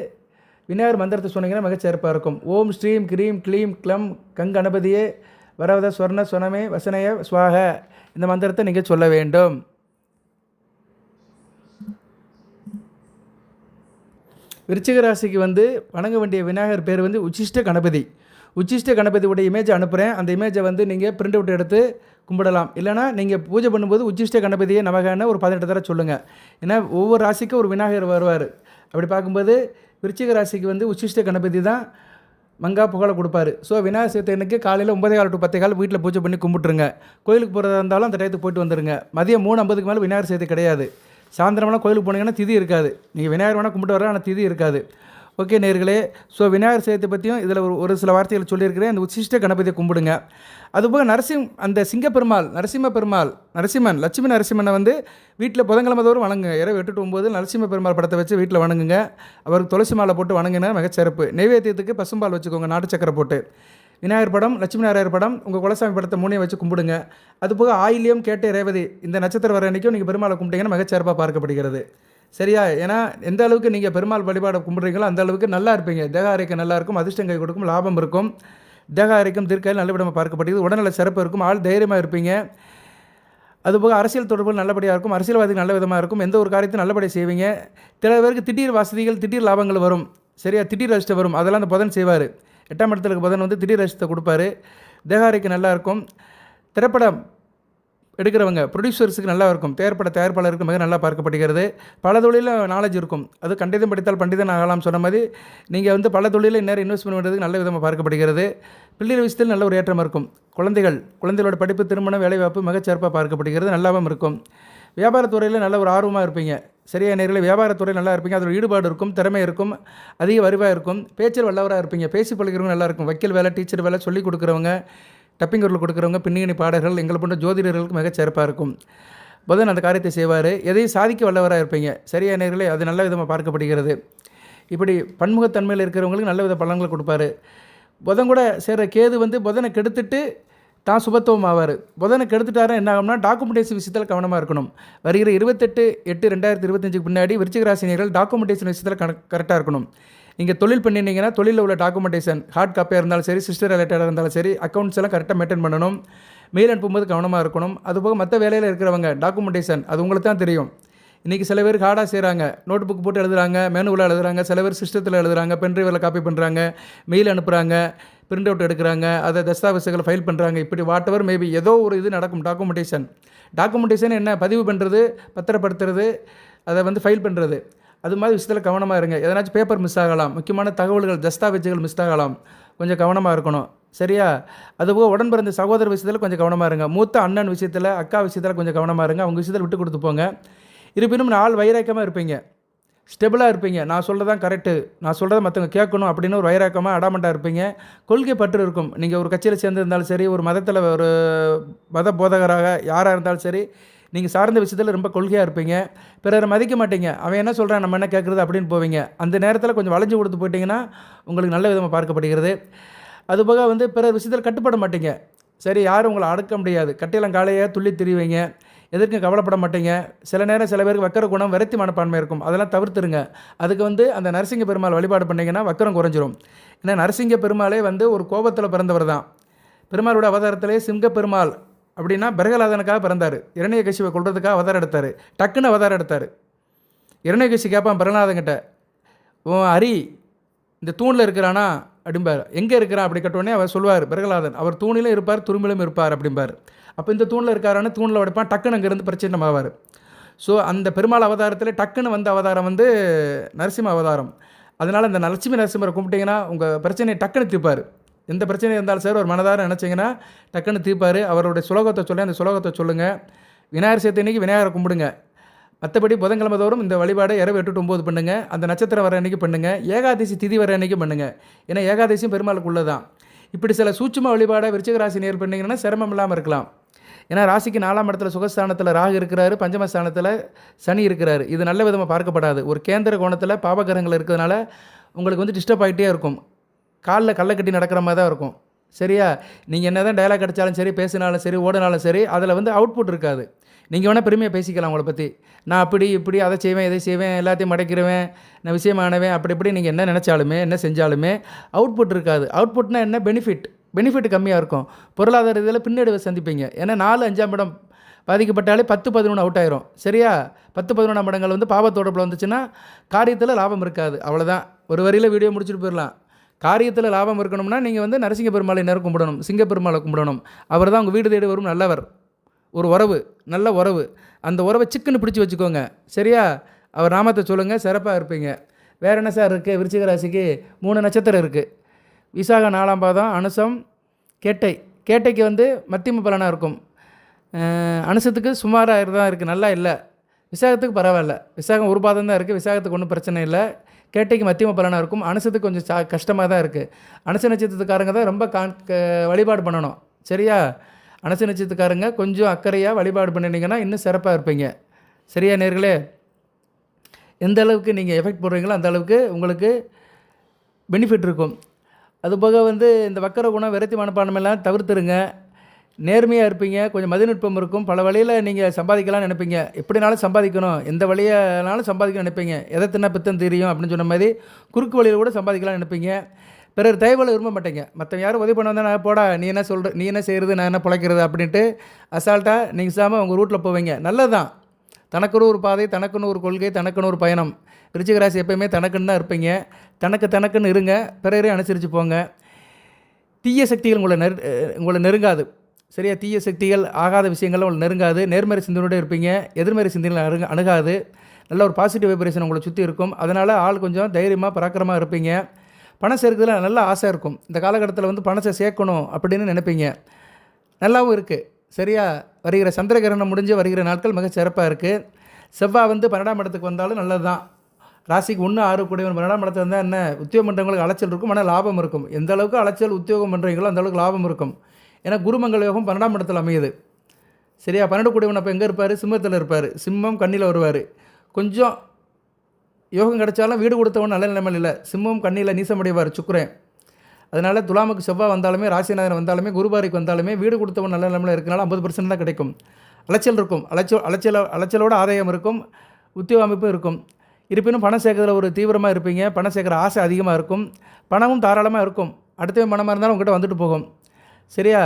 Speaker 1: விநாயகர் மந்திரத்தை சொன்னீங்கன்னா மிகச்சிறப்பாக இருக்கும். ஓம் ஸ்ரீம் க்ரீம் க்ளீம் க்ளம் கங் கணபதியே வரவத ஸ்வர்ண சொனமே வசனய சுவாக இந்த மந்திரத்தை நீங்கள் சொல்ல வேண்டும். விருச்சிக ராசிக்கு வந்து வணங்க வேண்டிய விநாயகர் பேர் வந்து உச்சிஷ்ட கணபதி. உச்சிஷ்ட கணபதியோட இமேஜை அனுப்புகிறேன் அந்த இமேஜை வந்து நீங்கள் பிரிண்ட் அவுட் எடுத்து கும்பிடலாம். இல்லைனா நீங்கள் பூஜை பண்ணும்போது உச்சிஷ்ட கணபதியை நமகான ஒரு பதினெட்டு தடவை சொல்லுங்கள் ஏன்னா ஒவ்வொரு ராசிக்கும் ஒரு விநாயகர் வருவார். அப்படி பார்க்கும்போது விருச்சிக ராசிக்கு வந்து உச்சிஷ்ட கணபதி தான் மங்கா புகழை கொடுப்பாரு. ஸோ விநாயகர் சதுர்த்தி அன்னைக்கு காலையில் ஒன்பதே கால் டு பத்தே கால் வீட்டில் பூஜை பண்ணி கும்பிட்டுருங்க. கோயிலுக்கு போகிறதா இருந்தாலும் அந்த டயத்துக்கு போயிட்டு வந்துடுங்க மதியம் மூணு ஐம்பதுக்கு மேலே விநாயகர் சதுர்த்தி கிடையாது. சாயந்தரமெல்லாம் கோயிலுக்கு போனீங்கன்னா திதி இருக்காது. நீங்கள் விநாயகர் வேணால் கும்பிட்டு வர ஆனால் திதி இருக்காது. ஓகே நேர்களே ஸோ விநாயகர் சதுர்த்தி பற்றியும் இதில் ஒரு ஒரு சில வார்த்தைகள் சொல்லியிருக்கிறேன். அந்த உச்சிஷ்ட கணபதியை கும்பிடுங்க. அதுபோக நரசிம் அந்த சிங்கப்பெருமாள் நரசிம்ம பெருமாள் நரசிம்மன் லட்சுமி நரசிம்மனை வந்து வீட்டில் புதன்கிழமை தோறும் வணங்குங்க. இரவு எட்டு ஒம்பது நரசிம்ம பெருமாள் படத்தை வச்சு வீட்டில் வணங்குங்க. அவருக்கு துளசி மாலை போட்டு வணங்குங்க. மிகச்சிறப்பு. நெய்வேத்தியத்துக்கு பசும்பால் வச்சுக்கோங்க நாட்டு சக்கரை போட்டு. விநாயகர் படம் லட்சுமி நாராயர் படம் உங்கள் குலசாமி படத்தை மூணையும் வச்சு கும்பிடுங்க. அதுபோக ஆயிலியம் கேட்டே ரேவதி இந்த நட்சத்திரம் வர அன்றைக்கும் நீங்கள் பெருமாளை கும்பிட்டீங்கன்னா மிகச்சிறப்பாக பார்க்கப்படுகிறது. சரியா? ஏன்னா எந்த அளவுக்கு நீங்கள் பெருமாள் வழிபாடை கும்பிட்றீங்களோ அந்த அளவுக்கு நல்லா இருப்பீங்க. தேக ஆரோக்கியம் நல்லா இருக்கும் அதிர்ஷ்டம் கை கொடுக்கும் லாபம் இருக்கும். தேக ஆரோக்கியம் தீர்க்கையில் நல்லவிடமாக பார்க்கப்படுகிறது. உடல்நல சிறப்பு இருக்கும் ஆள் தைரியமாக இருப்பீங்க. அதுபோக அரசியல் தொடர்புகள் நல்லபடியாக இருக்கும் அரசியல்வாதிகள் நல்ல விதமாக இருக்கும் எந்த ஒரு காரியத்தையும் நல்லபடியாக செய்வீங்க. சில பேருக்கு திடீர் வசதிகள் திடீர் லாபங்கள் வரும். சரியா? திடீர் அதிர்ஷ்டம் வரும். அதெல்லாம் அந்த புதன் செய்வார். எட்டாம் இடத்துல புதன் வந்து திடீர் அதிர்ஷ்டத்தை கொடுப்பாரு. தேகாரிக்கு நல்லா இருக்கும். திரைப்படம் எடுக்கிறவங்க ப்ரொடியூசர்ஸுக்கு நல்லா இருக்கும். திரைப்பட தயாரிப்பாளருக்கு மிக நல்லா பார்க்கப்படுகிறது. பல தொழிலில் நாலேஜ் இருக்கும். அது கண்டிதம் படித்தால் பண்டிதன் ஆகலாம் சொன்ன மாதிரி நீங்கள் வந்து பல தொழிலில் நேரம் இன்வெஸ்ட்மெண்ட் பண்ணுறதுக்கு நல்ல விதமாக பார்க்கப்படுகிறது. பிள்ளைகள் விஷயத்தில் நல்ல ஒரு ஏற்றம் இருக்கும். குழந்தைகள் குழந்தைகளோட படிப்பு திருமணம் வேலைவாய்ப்பு மிகச்சிறப்பாக பார்க்கப்படுகிறது. நல்லாவும் இருக்கும். வியாபாரத்துறையில் நல்ல ஒரு ஆர்வமாக இருப்பீங்க. சரியா நேரில் வியாபாரத்துறை நல்லா இருப்பீங்க. அதில் ஈடுபாடு இருக்கும் திறமை இருக்கும் அதிக வருவாய் இருக்கும். பேச்சில் வல்லவராக இருப்பீங்க. பேசி பழகிறவங்க நல்லா இருக்கும். வக்கீல் வேலை டீச்சர் வேலை சொல்லிக் கொடுக்குறவங்க டப்பிங் குரல் கொடுக்குறவங்க பின்னணி பாடகர்கள் எங்களை போன்ற ஜோதிடர்களுக்கு மிகச் சிறப்பாக இருக்கும். புதன் அந்த காரியத்தை செய்வார். எதையும் சாதிக்க வல்லவராக இருப்பீங்க. சரியா நேர்களே அது நல்ல விதமாக பார்க்கப்படுகிறது. இப்படி பன்முகத்தன்மையில் இருக்கிறவங்களுக்கு நல்ல வித பலன்களை கொடுப்பாரு. புதன் கூட சேர்கிற கேது வந்து புதனை கெடுத்துட்டு தான் சுபத்துவம் ஆவார். புதனை கெடுத்துட்டாரா என்ன ஆகும்னா டாக்குமெண்டேஷன் விஷயத்தில் கவனமாக இருக்கணும். வருகிற இருபத்தெட்டு எட்டு ரெண்டாயிரத்தி இருபத்தஞ்சுக்கு பின்னாடி விருச்சிகராசினியர்கள் டாக்குமெண்டேஷன் விஷயத்தில் கண கரெக்டாக இருக்கணும். நீங்கள் தொழில் பண்ணியிருந்தீங்கன்னா தொழிலில் உள்ள டாக்குமெண்டேஷன் ஹார்ட் காப்பியாக இருந்தாலும் சரி சிஸ்டர் ரிலேட்டடாக இருந்தாலும் சரி அக்கௌண்ட்ஸ் எல்லாம் கரெக்டாக மெயின்டைன் பண்ணணும். மெயில் அனுப்பும்போது கவனமாக இருக்கணும். அதுபோக மற்ற வேலையில் இருக்கிறவங்க டாக்குமெண்டேஷன் அது உங்களுக்கு தான் தெரியும். இன்றைக்கி சில பேர் ஹார்டாக செய்கிறாங்க நோட் புக் போட்டு எழுதுறாங்க மேனுவலாக எழுதுறாங்க சில பேர் சிஸ்டத்தில் எழுதுறாங்க பென்ட்ரைவில் காப்பி பண்ணுறாங்க மெயில் அனுப்புகிறாங்க பிரிண்ட் அவுட் எடுக்கிறாங்க அதை தஸ்தாவேசுகளை ஃபைல் பண்ணுறாங்க இப்படி வாட் எவர் மேபி ஏதோ ஒரு இது நடக்கும் டாக்குமெண்டேஷன் டாக்குமெண்டேஷன் என்ன? பதிவு பண்ணுறது பத்திரப்படுத்துறது அதை வந்து ஃபைல் பண்ணுறது அது மாதிரி விஷயத்தில் கவனமாக இருங்க. எதனாச்சும் பேப்பர் மிஸ் ஆகலாம். முக்கியமான தகவல்கள் தஸ்தாவேஜுகள் மிஸ் ஆகலாம். கொஞ்சம் கவனமாக இருக்கணும். சரியா? அதுபோக உடன் பிறந்த சகோதர விஷயத்தில் கொஞ்சம் கவனமாக இருங்க. மூத்த அண்ணன் விஷயத்தில் அக்கா விஷயத்தில் கொஞ்சம் கவனமாக இருங்க. அவங்க விஷயத்தில் விட்டு கொடுத்து போங்க. இருப்பினும் நாள் வைராக்கமாக இருப்பீங்க. ஸ்டெபிளாக இருப்பீங்க. நான் சொல்கிறதான் கரெக்டு நான் சொல்கிறத மற்றவங்க கேட்கணும் அப்படின்னு ஒரு வைராக்கமாக அடாமண்டாக இருப்பீங்க. கொள்கை பற்று இருக்கும். நீங்கள் ஒரு கட்சியில் சேர்ந்துருந்தாலும் சரி ஒரு மதத்தில் ஒரு மத போதகராக யாராக இருந்தாலும் சரி நீங்கள் சார்ந்த விஷயத்தில் ரொம்ப கொள்கையாக இருப்பீங்க. பிறரை மதிக்க மாட்டீங்க. அவன் என்ன சொல்கிறான் நம்ம என்ன கேட்குறது அப்படின்னு போவீங்க. அந்த நேரத்தில் கொஞ்சம் வளைஞ்சு கொடுத்து போயிட்டீங்கன்னா உங்களுக்கு நல்ல விதமாக பார்க்கப்படுகிறது. அதுபோக வந்து பிறர் விஷயத்தில் கட்டுப்பட மாட்டீங்க. சரி யாரும் உங்களை அடக்க முடியாது. கட்டையெல்லாம் காலையாக துள்ளி திரிவீங்க. எதற்கும் கவலைப்பட மாட்டீங்க? சில நேரம் சில பேருக்கு வக்கர குணம் விரத்தி மனப்பான்மை இருக்கும். அதெல்லாம் தவிர்த்துருங்க. அதுக்கு வந்து அந்த நரசிங்க பெருமாள் வழிபாடு பண்ணிங்கன்னா வக்கரம் குறைஞ்சிரும். ஏன்னா நரசிங்க பெருமாளே வந்து ஒரு கோபத்தில் பிறந்தவர் தான். பெருமாளோட அவதாரத்திலே சிங்க பெருமாள் அப்படின்னா பிரகலாதனுக்காக பிறந்தார். இரணிய கசிவை கொள்றதுக்காக அவதாரம் எடுத்தார். டக்குன்னு அவதாரம் எடுத்தார். இரணிய கசி கேட்பான் பிரகலாதன்கிட்ட ஓ அரி இந்த தூணில் இருக்கிறானா? அப்படிம்பார். எங்கே இருக்கிறான்? அப்படி கேட்டோடனே அவர் சொல்லுவார் பிரகலாதன் அவர் தூணிலும் இருப்பார் துரும்பிலும் இருப்பார் அப்படிம்பார். அப்போ இந்த தூணில் இருக்காரான்னு தூணில் உடைப்பான் டக்குன்னு அங்கேருந்து பிரச்சனை ஆவார் ஸோ அந்த பெருமாள் அவதாரத்தில் டக்குன்னு வந்த அவதாரம் வந்து நரசிம்ம அவதாரம். அதனால் அந்த நரசிம்ம நரசிம்மரை கும்பிட்டீங்கன்னா உங்கள் பிரச்சனையை டக்குன்னு தீர்ப்பார். எந்த பிரச்சனை இருந்தாலும் சார் ஒரு மனதார நினச்சிங்கன்னா டக்குன்னு தீர்ப்பார். அவருடைய சுலோகத்தை சொல்லி அந்த சுலோகத்தை சொல்லுங்கள் விநாயகர் சேர்த்து இன்றைக்கி விநாயகரை கும்பிடுங்க. மற்றபடி புதன்கிழமை தோறும் இந்த வழிபாடை இரவு எட்டு ஒம்பது பண்ணுங்க. அந்த நட்சத்திரம் வர அன்னைக்கு பண்ணுங்கள் ஏகாதசி திதி வர அன்னைக்கு பண்ணுங்கள் ஏன்னா ஏகாதசியும் பெருமாளுக்குள்ளே தான் இப்படி சில சூட்சும வழிபாடை விருச்சிகராசி நேர் பண்ணிங்கன்னா சிரமம் இல்லாமல் இருக்கலாம். ஏன்னா ராசிக்கு நாலாம் இடத்துல சுகஸ்தானத்தில் ராகு இருக்கிறாரு பஞ்சமஸ்தானத்தில் சனி இருக்கிறாரு. இது நல்ல விதமாக பார்க்கப்படாது. ஒரு கேந்திர கோணத்தில் பாபகரங்கள் இருக்கிறதுனால உங்களுக்கு வந்து டிஸ்டர்ப் ஆகிட்டே இருக்கும். காலில் கல்லை கட்டி நடக்கிற மாதிரி தான் இருக்கும். சரியா? நீங்கள் என்ன தான் டைலாக் அடித்தாலும் சரி பேசினாலும் சரி ஓடினாலும் சரி அதில் வந்து அவுட்புட் இருக்காது. நீங்கள் வேணால் பெருமையாக பேசிக்கலாம் உங்களை பற்றி நான் அப்படி இப்படி அதை செய்வேன் இதை செய்வேன் எல்லாத்தையும் மடைக்கிறவேன் நான் விஷயமானவேன் அப்படி இப்படி நீங்கள் என்ன நினச்சாலுமே என்ன செஞ்சாலுமே அவுட்புட் இருக்காது. அவுட்புட்னால் என்ன? பெனிஃபிட் பெனிஃபிட் கம்மியாக இருக்கும். பொருளாதார இதில் பின்னடைவை சந்திப்பீங்க. ஏன்னா நாலு அஞ்சாம் இடம் பாதிக்கப்பட்டாலே பத்து பதினொன்று அவுட் ஆயிரும். சரியா? பத்து பதினொன்றாம் இடங்கள் வந்து பாவத்தோடப்பில் வந்துச்சுன்னா காரியத்தில் லாபம் இருக்காது. அவ்வளோதான் ஒரு வரியில் வீடியோ முடிச்சுட்டு போயிடலாம் காரியத்தில் லாபம் இருக்கணும்னா நீங்கள் வந்து நரசிங்க பெருமாளை நேரம் கும்பிடணும். சிங்க பெருமாளை கும்பிடணும். அவர் தான் உங்கள் வீடு தேடி வரும் நல்லவர். ஒரு உறவு நல்ல உறவு. அந்த உறவை சிக்கன் பிடிச்சி வச்சுக்கோங்க. சரியா? அவர் நாமத்தை சொல்லுங்கள் சிறப்பாக இருப்பீங்க. வேறு என்ன சார் இருக்குது விருச்சிக ராசிக்கு மூணு நட்சத்திரம் இருக்குது விசாக நாலாம் பாதம் அனுசம் கேட்டை. கேட்டைக்கு வந்து மத்தியம பலனாக இருக்கும். அனுசத்துக்கு சுமாராக தான் இருக்குது நல்லா இல்லை. விசாகத்துக்கு பரவாயில்ல. விசாகம் ஒரு பாதம் தான் இருக்குது விசாகத்துக்கு ஒன்றும் பிரச்சனை இல்லை. கேட்டைக்கு மத்தியம பலனாக இருக்கும். அனுசத்துக்கு கொஞ்சம் சா கஷ்டமாக தான் இருக்குது அனுச நட்சத்திரத்துக்காரங்க தான் ரொம்ப கான் வழிபாடு பண்ணணும். சரியா? அனுச நட்சத்திரக்காரங்க கொஞ்சம் அக்கறையாக வழிபாடு பண்ணினீங்கன்னா இன்னும் சிறப்பாக இருப்பீங்க. சரியா நேர்களே? எந்த அளவுக்கு நீங்கள் எஃபெக்ட் போடுறீங்களோ அந்த அளவுக்கு உங்களுக்கு பெனிஃபிட் இருக்கும். அதுபோக வந்து இந்த வக்கர குணம் விரத்தி மனப்பான்மையெல்லாம் தவிர்த்துருங்க. நேர்மையாக இருப்பீங்க. கொஞ்சம் மதிநுட்பம் இருக்கும். பல வழியில் நீங்கள் சம்பாதிக்கலாம்னு நினைப்பீங்க. எப்படினாலும் சம்பாதிக்கணும். எந்த வழியானாலும் சம்பாதிக்கணும் நினைப்பீங்க. எதை தின்ன பித்தம் தெரியும் அப்படின்னு சொன்ன மாதிரி குறுக்கு வழியில் கூட சம்பாதிக்கலாம்னு நினைப்பீங்க. பிறர் தயவில் விரும்ப மாட்டீங்க. மற்றவங்க யாரும் உதவி பண்ண வந்தால் நான் போடா நீ என்ன சொல்கிற நீ என்ன செய்கிறது நான் என்ன பிழைக்கிறது அப்படின்ட்டு அசால்ட்டாக நீங்கள் சாமல் உங்கள் ரூட்டில் போவீங்க. நல்லது தான் தனக்குன்னு ஒரு பாதை தனக்குன்னு ஒரு கொள்கை தனக்குன்னு ஒரு பயணம். ரிச்சிகராசி ராசி எப்பயுமே தனக்குன்னு தான் இருப்பீங்க. தனக்கு தனக்குன்னு இருங்க. பிறரையும் அனுசரித்து போங்க. தீய சக்திகள் உங்களை நெரு உங்களை நெருங்காது. சரியா? தீய சக்திகள் ஆகாத விஷயங்கள்லாம் உங்களை நெருங்காது. நேர்மறை சிந்தனையோடு இருப்பீங்க. எதிர்மறை சிந்தனைகள் அணுக அணுகாது. நல்ல ஒரு பாசிட்டிவ் வைப்ரேஷன் உங்களை சுற்றி இருக்கும். அதனால் ஆள் கொஞ்சம் தைரியமாக பராக்கிரமாக இருப்பீங்க. பணம் சேர்க்கிறதுல நல்ல ஆசை இருக்கும். இந்த காலகட்டத்தில் வந்து பணத்தை சேர்க்கணும் அப்படின்னு நினைப்பீங்க. நல்லாவும் இருக்குது சரியா? வருகிற சந்திரகிரகணம் முடிஞ்சு வருகிற நாட்கள் மிக சிறப்பாக இருக்குது செவ்வாய் வந்து பன்னெண்டாம் இடத்துக்கு வந்தாலும் நல்லது தான் ராசிக்கு ஒன்று ஆறு கூடியவன் பன்னெண்டாம் இடத்துல இருந்தால் என்ன? உத்தியோகம் பண்ணுறவங்களுக்கு அலைச்சல் இருக்கும் ஆனால் லாபம் இருக்கும். எந்த அளவுக்கு அலைச்சல் உத்தியோகம் பண்ணுறீங்களோ அந்த அளவுக்கு லாபம் இருக்கும். ஏன்னா குருமங்கல் யோகம் பன்னெண்டாம் இடத்துல அமையுது. சரியா? பன்னெண்டு கூடியவன் அப்போ எங்கே இருப்பார்? சிம்மத்தில் இருப்பார். சிம்மம் கண்ணியில் வருவார். கொஞ்சம் யோகம் கிடைச்சாலும் வீடு கொடுத்தவன் நல்ல நிலைமையில் இல்லை. சிம்மம் கண்ணியில் நீசமடைவார் சுக்குரேன். அதனால் துலாமுக்கு செவ்வாய் வந்தாலுமே ராசிநாதன் வந்தாலுமே குருபாரிக்கு வந்தாலுமே வீடு கொடுத்தவன் நல்ல நிலைமையில் இருக்கனால ஐம்பது பர்சன்ட் தான் கிடைக்கும். அலைச்சல் இருக்கும். அலைச்சல் அலைச்சல் அலைச்சலோட ஆதாயம் இருக்கும். உத்தியோக அமைப்பும் இருக்கும். இருப்பினும் பணம் சேர்க்கறதுல ஒரு தீவிரமாக இருப்பீங்க. பணம் சேர்க்குற ஆசை அதிகமாக இருக்கும். பணமும் தாராளமாக இருக்கும். அடுத்தவன் பணமாக இருந்தாலும் உங்கள்கிட்ட வந்துட்டு போகும். சரியா?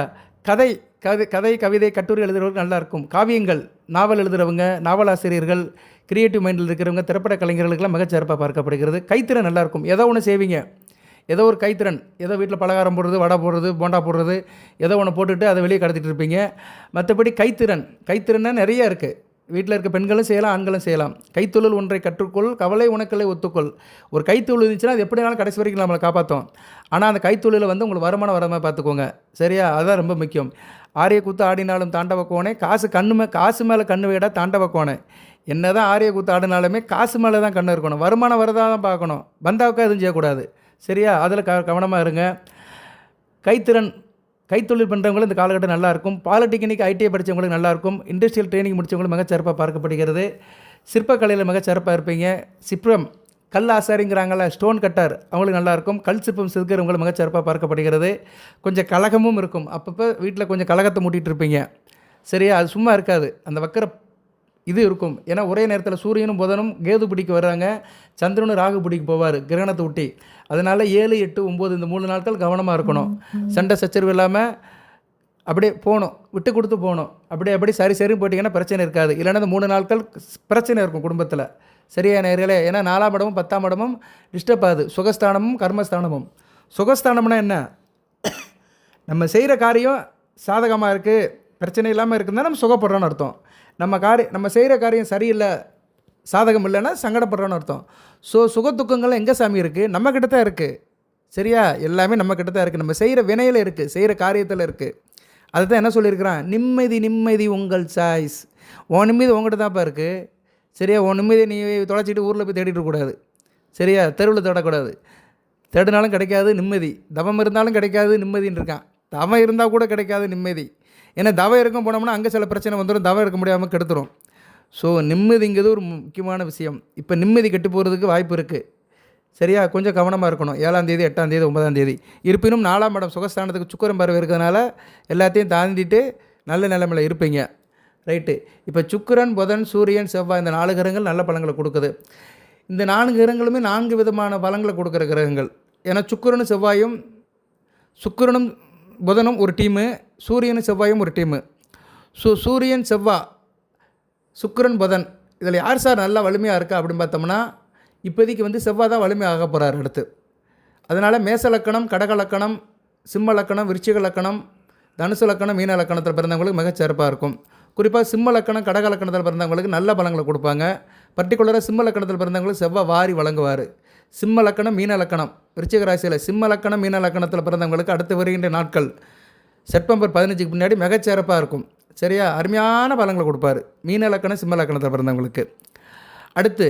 Speaker 1: கதை கதை கதை கவிதை கட்டுரை எழுதுறவங்க நல்லா இருக்கும். காவியங்கள் நாவல் எழுதுகிறவங்க நாவலாசிரியர்கள் கிரியேட்டிவ் மைண்டில் இருக்கிறவங்க திரைப்பட கலைஞர்களுக்கெல்லாம் மிகச்சிறப்பாக பார்க்கப்படுகிறது. கைத்திறன் நல்லாயிருக்கும் ஏதோ ஒன்று செய்வீங்க. ஏதோ ஒரு கைத்திறன். ஏதோ வீட்டில் பலகாரம் போடுறது வடை போடுறது போண்டா போடுறது ஏதோ ஒன்று போட்டுட்டு அதை வெளியே கடத்திட்டு இருப்பீங்க. மற்றபடி கைத்திறன். கைத்திறன்னா நிறைய இருக்குது வீட்டில் இருக்க பெண்களும் செய்யலாம் ஆண்களும் செய்யலாம். கைத்தொழில் ஒன்றை கற்றுக்கொள் கவலை உனக்களை ஒத்துக்கொள். ஒரு கைத்தொழில் இருந்துச்சுன்னா அது எப்படினாலும் கடைசி வரைக்கும் நம்மளை காப்பாற்றும் ஆனால் அந்த கைத்தொழிலை வந்து உங்களுக்கு வருமானம் வராமல் பார்த்துக்கோங்க. சரியா? அதுதான் ரொம்ப முக்கியம். ஆரிய கூத்து ஆடினாலும் தாண்டவ கோணே காசு கண்ணு மே காசு மேலே கண்ணு விட தாண்டவ கோணே. என்ன தான் ஆரிய கூத்து ஆடினாலுமே காசு மேலே தான் கண்ணு இருக்கணும். வருமானம் வரதாக தான் பார்க்கணும். பந்தாவுக்கா எதுவும் செய்யக்கூடாது. சரியா? அதில் க கவனமாக இருங்க. கைத்திறன் கைத்தொழில் பண்ணுறவங்களும் இந்த காலகட்டம் நல்லா இருக்கும் பாலிடெக்னிக் ஐடிஐ படித்தவங்களுக்கு நல்லா இருக்கும் இண்டஸ்ட்ரியல் ட்ரைனிங் முடித்தவங்களும் மிகச்சிறப்பாக பார்க்கப்படுகிறது. சிற்பக்கலையில் மிகச்சிறப்பாக இருப்பீங்க. சிற்பம் கல் ஆசாரிங்கிறாங்கள ஸ்டோன் கட்டர் அவங்களுக்கு நல்லாயிருக்கும். கல் சிற்பம் செதுக்கிறவங்களும் மிகச்சிறப்பாக பார்க்கப்படுகிறது. கொஞ்சம் கலகமும் இருக்கும். அப்பப்போ வீட்டில் கொஞ்சம் கலகத்தை மூட்டிகிட்டு இருப்பீங்க. சரியா? அது சும்மா இருக்காது. அந்த வக்கர இது இருக்கும். ஏன்னா ஒரே நேரத்தில் சூரியனும் புதனும் கேது பிடிக்க வர்றாங்க. சந்திரனும் ராகு பிடிக்க போவார். கிரகணத்தை ஒட்டி. அதனால் ஏழு எட்டு ஒம்பது இந்த மூணு நாட்கள் கவனமாக இருக்கணும். சண்டை சச்சரவு இல்லாமல் அப்படியே போகணும் விட்டு கொடுத்து போகணும் அப்படியே அப்படி சரி சரி போட்டிங்கன்னா பிரச்சனை இருக்காது. இல்லைன்னா இந்த மூணு நாட்கள் பிரச்சனை இருக்கும் குடும்பத்தில். சரியா நேர்களே? ஏன்னா நாலாம் இடமும் பத்தாம் இடமும் டிஸ்டர்ப் ஆகுது. சுகஸ்தானமும் கர்மஸ்தானமும். சுகஸ்தானம்னா என்ன? நம்ம செய்கிற காரியம் சாதகமாக இருக்குது பிரச்சனை இல்லாமல் இருக்குதுன்னா நம்ம சுகப்படுறோன்னு அர்த்தம். நம்ம காரியம் நம்ம செய்கிற காரியம் சரியில்லை. சாதகம் இல்லைன்னா சங்கடப்படுறோன்னு அர்த்தம். ஸோ சுக துக்கங்கள்லாம் எங்கே சாமி இருக்குது நம்மக்கிட்ட தான் இருக்குது சரியா? எல்லாமே நம்மக்கிட்ட தான் இருக்குது நம்ம செய்கிற வினையில் இருக்குது செய்கிற காரியத்தில் இருக்குது அதுதான் என்ன சொல்லியிருக்கிறான்? நிம்மதி நிம்மதி உங்கள் சாய்ஸ். உன் நிம்மதி உங்கள்கிட்ட தான்ப்பா இருக்குது சரியா? உன் நிம்மதி நீ தொலைச்சிட்டு ஊரில் போய் தேடிட்டு கூடாது சரியா? தெருவில் தேடக்கூடாது. தேடினாலும் கிடைக்காது நிம்மதி. தவம் இருந்தாலும் கிடைக்காது நிம்மதின்னு இருக்கான். தவம் இருந்தால் கூட கிடைக்காது நிம்மதி. ஏன்னா தவம் இருக்கும் போனோம்னா அங்கே சில பிரச்சனை வந்துடும் தவம் இருக்க முடியாமல் கெடுத்துரும். ஸோ நிம்மதிங்கிறது ஒரு முக்கியமான விஷயம். இப்போ நிம்மதி கெட்டு போகிறதுக்கு வாய்ப்பு இருக்குது சரியா? கொஞ்சம் கவனமாக இருக்கணும். ஏழாம் தேதி எட்டாம் தேதி ஒன்பதாம் தேதி. இருப்பினும் நாலாம் இடம் சுகஸ்தானத்துக்கு சுக்கரம் பறவை இருக்கிறதுனால எல்லாத்தையும் தாண்டிட்டு நல்ல நிலைமையில் இருப்பீங்க. ரைட்டு இப்போ சுக்கிரன் புதன் சூரியன் செவ்வாய் இந்த நாலு கிரகங்கள் நல்ல பழங்களை கொடுக்குது. இந்த நான்கு கிரகங்களுமே நான்கு விதமான பழங்களை கொடுக்குற கிரகங்கள். ஏன்னா சுக்கரனும் செவ்வாயும் சுக்கிரனும் புதனும் ஒரு டீமு சூரியனும் செவ்வாயும் ஒரு டீமு ஸோ சூரியன் செவ்வாய் சுக்கரன் புதன். இதில் யார் சார் நல்லா வலிமையாக இருக்கா அப்படின்னு பார்த்தோம்னா இப்போதைக்கு வந்து செவ்வாய் தான் வலிமையாக போகிறார் அடுத்து. அதனால் மேச லக்கணம் கடக லக்கணம் சிம்ம லக்கணம் விருச்சிக லக்கணம் தனுசு லக்கணம் மீன லக்கணத்தில் பிறந்தவங்களுக்கு மிகச்சிறப்பாக இருக்கும். குறிப்பாக சிம்ம லக்கணம் கடக லக்கணத்தில் பிறந்தவங்களுக்கு நல்ல பலங்களை கொடுப்பாங்க. பர்டிகுலராக சிம்ம லக்கணத்தில் பிறந்தவங்களுக்கு செவ்வாய் வாரி வழங்குவார். சிம்ம லக்கணம் மீன லக்கணம். விருச்சிக ராசியில் சிம்ம லக்கணம் மீன லக்கணத்தில் பிறந்தவங்களுக்கு அடுத்து வருகின்ற நாட்கள் செப்டம்பர் பதினஞ்சுக்கு முன்னாடி மிகச்சிறப்பாக இருக்கும். சரியா? அருமையான பலங்களை கொடுப்பாரு. மீன இலக்கணம் சிம்ம இலக்கணத்தை பிறந்தவங்களுக்கு. அடுத்து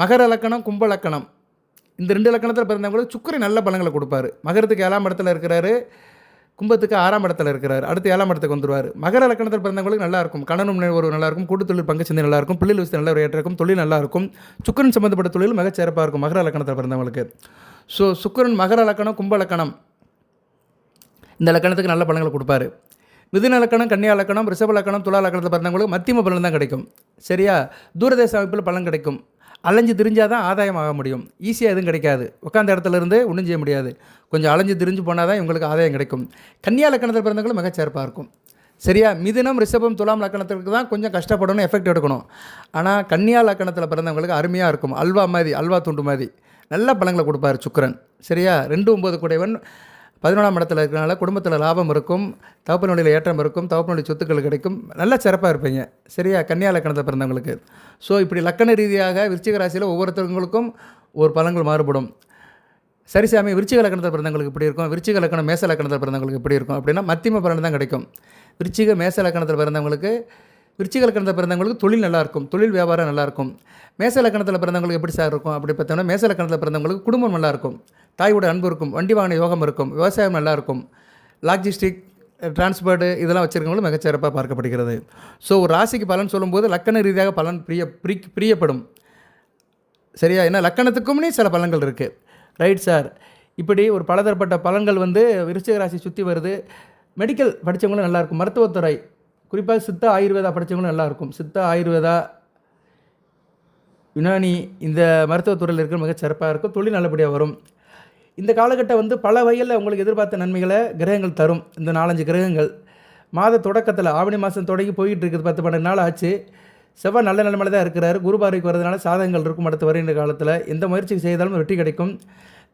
Speaker 1: மகர இலக்கணம் கும்ப இலக்கணம். இந்த ரெண்டு லக்கணத்தில் பிறந்தவங்களுக்கு சுக்கரை நல்ல பலங்களை கொடுப்பாரு. மகரத்துக்கு ஏழாம் இடத்துல இருக்கிறாரு. கும்பத்துக்கு ஆறாம் இடத்துல இருக்கிறார். அடுத்து ஏழாம் இடத்துக்கு வந்துடுவார் மகர இலக்கணத்தில் பிறந்தவங்களுக்கு நல்லாயிருக்கும் கணனும் ஒரு நல்லா இருக்கும். பங்கு சந்தை நல்லாயிருக்கும் பிள்ளைகள் விஷயம் நல்ல ஒரு ஏற்றம் இருக்கும். தொழில் நல்லா இருக்கும். சுக்கரன் சம்மந்தப்பட்ட தொழில் மிக சிறப்பாக இருக்கும் மகர இலக்கணத்தில் பிறந்தவங்களுக்கு. ஸோ சுக்கரன் மகர இலக்கணம் கும்ப இலக்கணம். இந்த லக்கணத்துக்கு நல்ல பலங்களை கொடுப்பாரு. மிதுன லக்கணம் கன்னியா லக்கணம் ரிஷப லக்கணம் துலா லக்கணத்தில் பிறந்தவங்களுக்கு மத்தியம பலன் தான் கிடைக்கும். சரியா? தூரதேச அமைப்பில் பலன் கிடைக்கும். அலைஞ்சு திரிஞ்சால் தான் ஆதாயம் ஆக முடியும் ஈஸியாக எதுவும் கிடைக்காது. உட்காந்த இடத்துல இருந்து ஒன்றும் செய்ய முடியாது. கொஞ்சம் அலைஞ்சு திரிஞ்சு போனால் தான் இவங்களுக்கு ஆதாயம் கிடைக்கும். கன்னியா லக்கணத்தில் பிறந்தவங்களும் மிகச்சிறப்பாக இருக்கும். சரியா? மிதுனம் ரிஷபம் துலாம் லக்கணத்திற்கு தான் கொஞ்சம் கஷ்டப்படணும் எஃபெக்ட் எடுக்கணும். ஆனால் கன்னியா லக்கணத்தில் பிறந்தவங்களுக்கு அருமையாக இருக்கும். அல்வா மாதிரி அல்வா துண்டு மாதிரி. நல்ல பழங்களை கொடுப்பார் சுக்கரன். சரியா? ரெண்டு ஒம்பது குடைவன் பதினொன்றாம் இடத்துல இருக்கிறனால குடும்பத்தில் லாபம் இருக்கும் தகப்பனுடைய ஏற்றம் இருக்கும் தகப்பனுடைய சொத்துக்கள் கிடைக்கும். நல்லா சிறப்பாக இருப்பீங்க. சரியா? கன்னியா லக்கணத்தை பிறந்தவங்களுக்கு. ஸோ இப்படி லக்கண ரீதியாக விருச்சிக ராசியில் ஒவ்வொருத்தவங்களுக்கும் ஒரு பலங்கள் மாறுபடும். சரி சாமி விருச்சிக லக்கணத்தில் பிறந்தவங்களுக்கு இப்படி இருக்கும். விருச்சிக லக்கணம் மேச லக்கணத்தில் பிறந்தவங்களுக்கு இப்படி இருக்கும். அப்படின்னா மத்தியம பலன் தான் கிடைக்கும். விருச்சிக மேச லக்கணத்தில் பிறந்தவங்களுக்கு விருச்சிக லக்கணத்தில் பிறந்தவங்களுக்கு தொழில் நல்லாயிருக்கும் தொழில் வியாபாரம் நல்லாயிருக்கும் மேச லக்கணத்தில் பிறந்தவங்களுக்கு எப்படி சார் இருக்கும்? அப்படி பார்த்தோம்னா மேச லக்கணத்தில் பிறந்தவங்களுக்கு குடும்பம் நல்லாயிருக்கும் தாயோட அன்பு இருக்கும் வண்டி வாகன யோகம் இருக்கும் விவசாயம் நல்லாயிருக்கும். லாஜிஸ்டிக் டிரான்ஸ்போர்ட்டு இதெல்லாம் வச்சுருக்கவங்களும் மிகச்சிறப்பாக பார்க்கப்படுகிறது. ஸோ ஒரு ராசிக்கு பலன் சொல்லும்போது லக்கண ரீதியாக பலன் பிரிய பிரி பிரியப்படும். சரியா? ஏன்னா லக்கணத்துக்கும்னே சில பலன்கள் இருக்குது ரைட் சார் இப்படி ஒரு பலதரப்பட்ட பலன்கள் வந்து விருச்சிக ராசி சுற்றி வருது. மெடிக்கல் படித்தவங்களும் நல்லாயிருக்கும். மருத்துவத்துறை குறிப்பாக சித்தா ஆயுர்வேதா படித்தவங்களும் நல்லாயிருக்கும். சித்தா ஆயுர்வேதா யுனானி இந்த மருத்துவத்துறையில் இருக்கிற மிக சிறப்பாக இருக்கும். தொழில் நல்லபடியாக வரும். இந்த காலகட்டம் வந்து பல வகையில் உங்களுக்கு எதிர்பார்த்த நன்மைகளை கிரகங்கள் தரும். இந்த நாலஞ்சு கிரகங்கள் மாத தொடக்கத்தில் ஆவணி மாதம் தொடங்கி போயிட்டு இருக்குது. பத்து பன்னெண்டு நாள் ஆச்சு. செவ்வாய் நல்ல நிலைமையில தான் இருக்கிறார். குரு பார்வைக்கு வரதுனால சாதகங்கள் இருக்கும் அடுத்து வருகின்ற காலத்தில். எந்த முயற்சி செய்தாலும் வெற்றி கிடைக்கும்.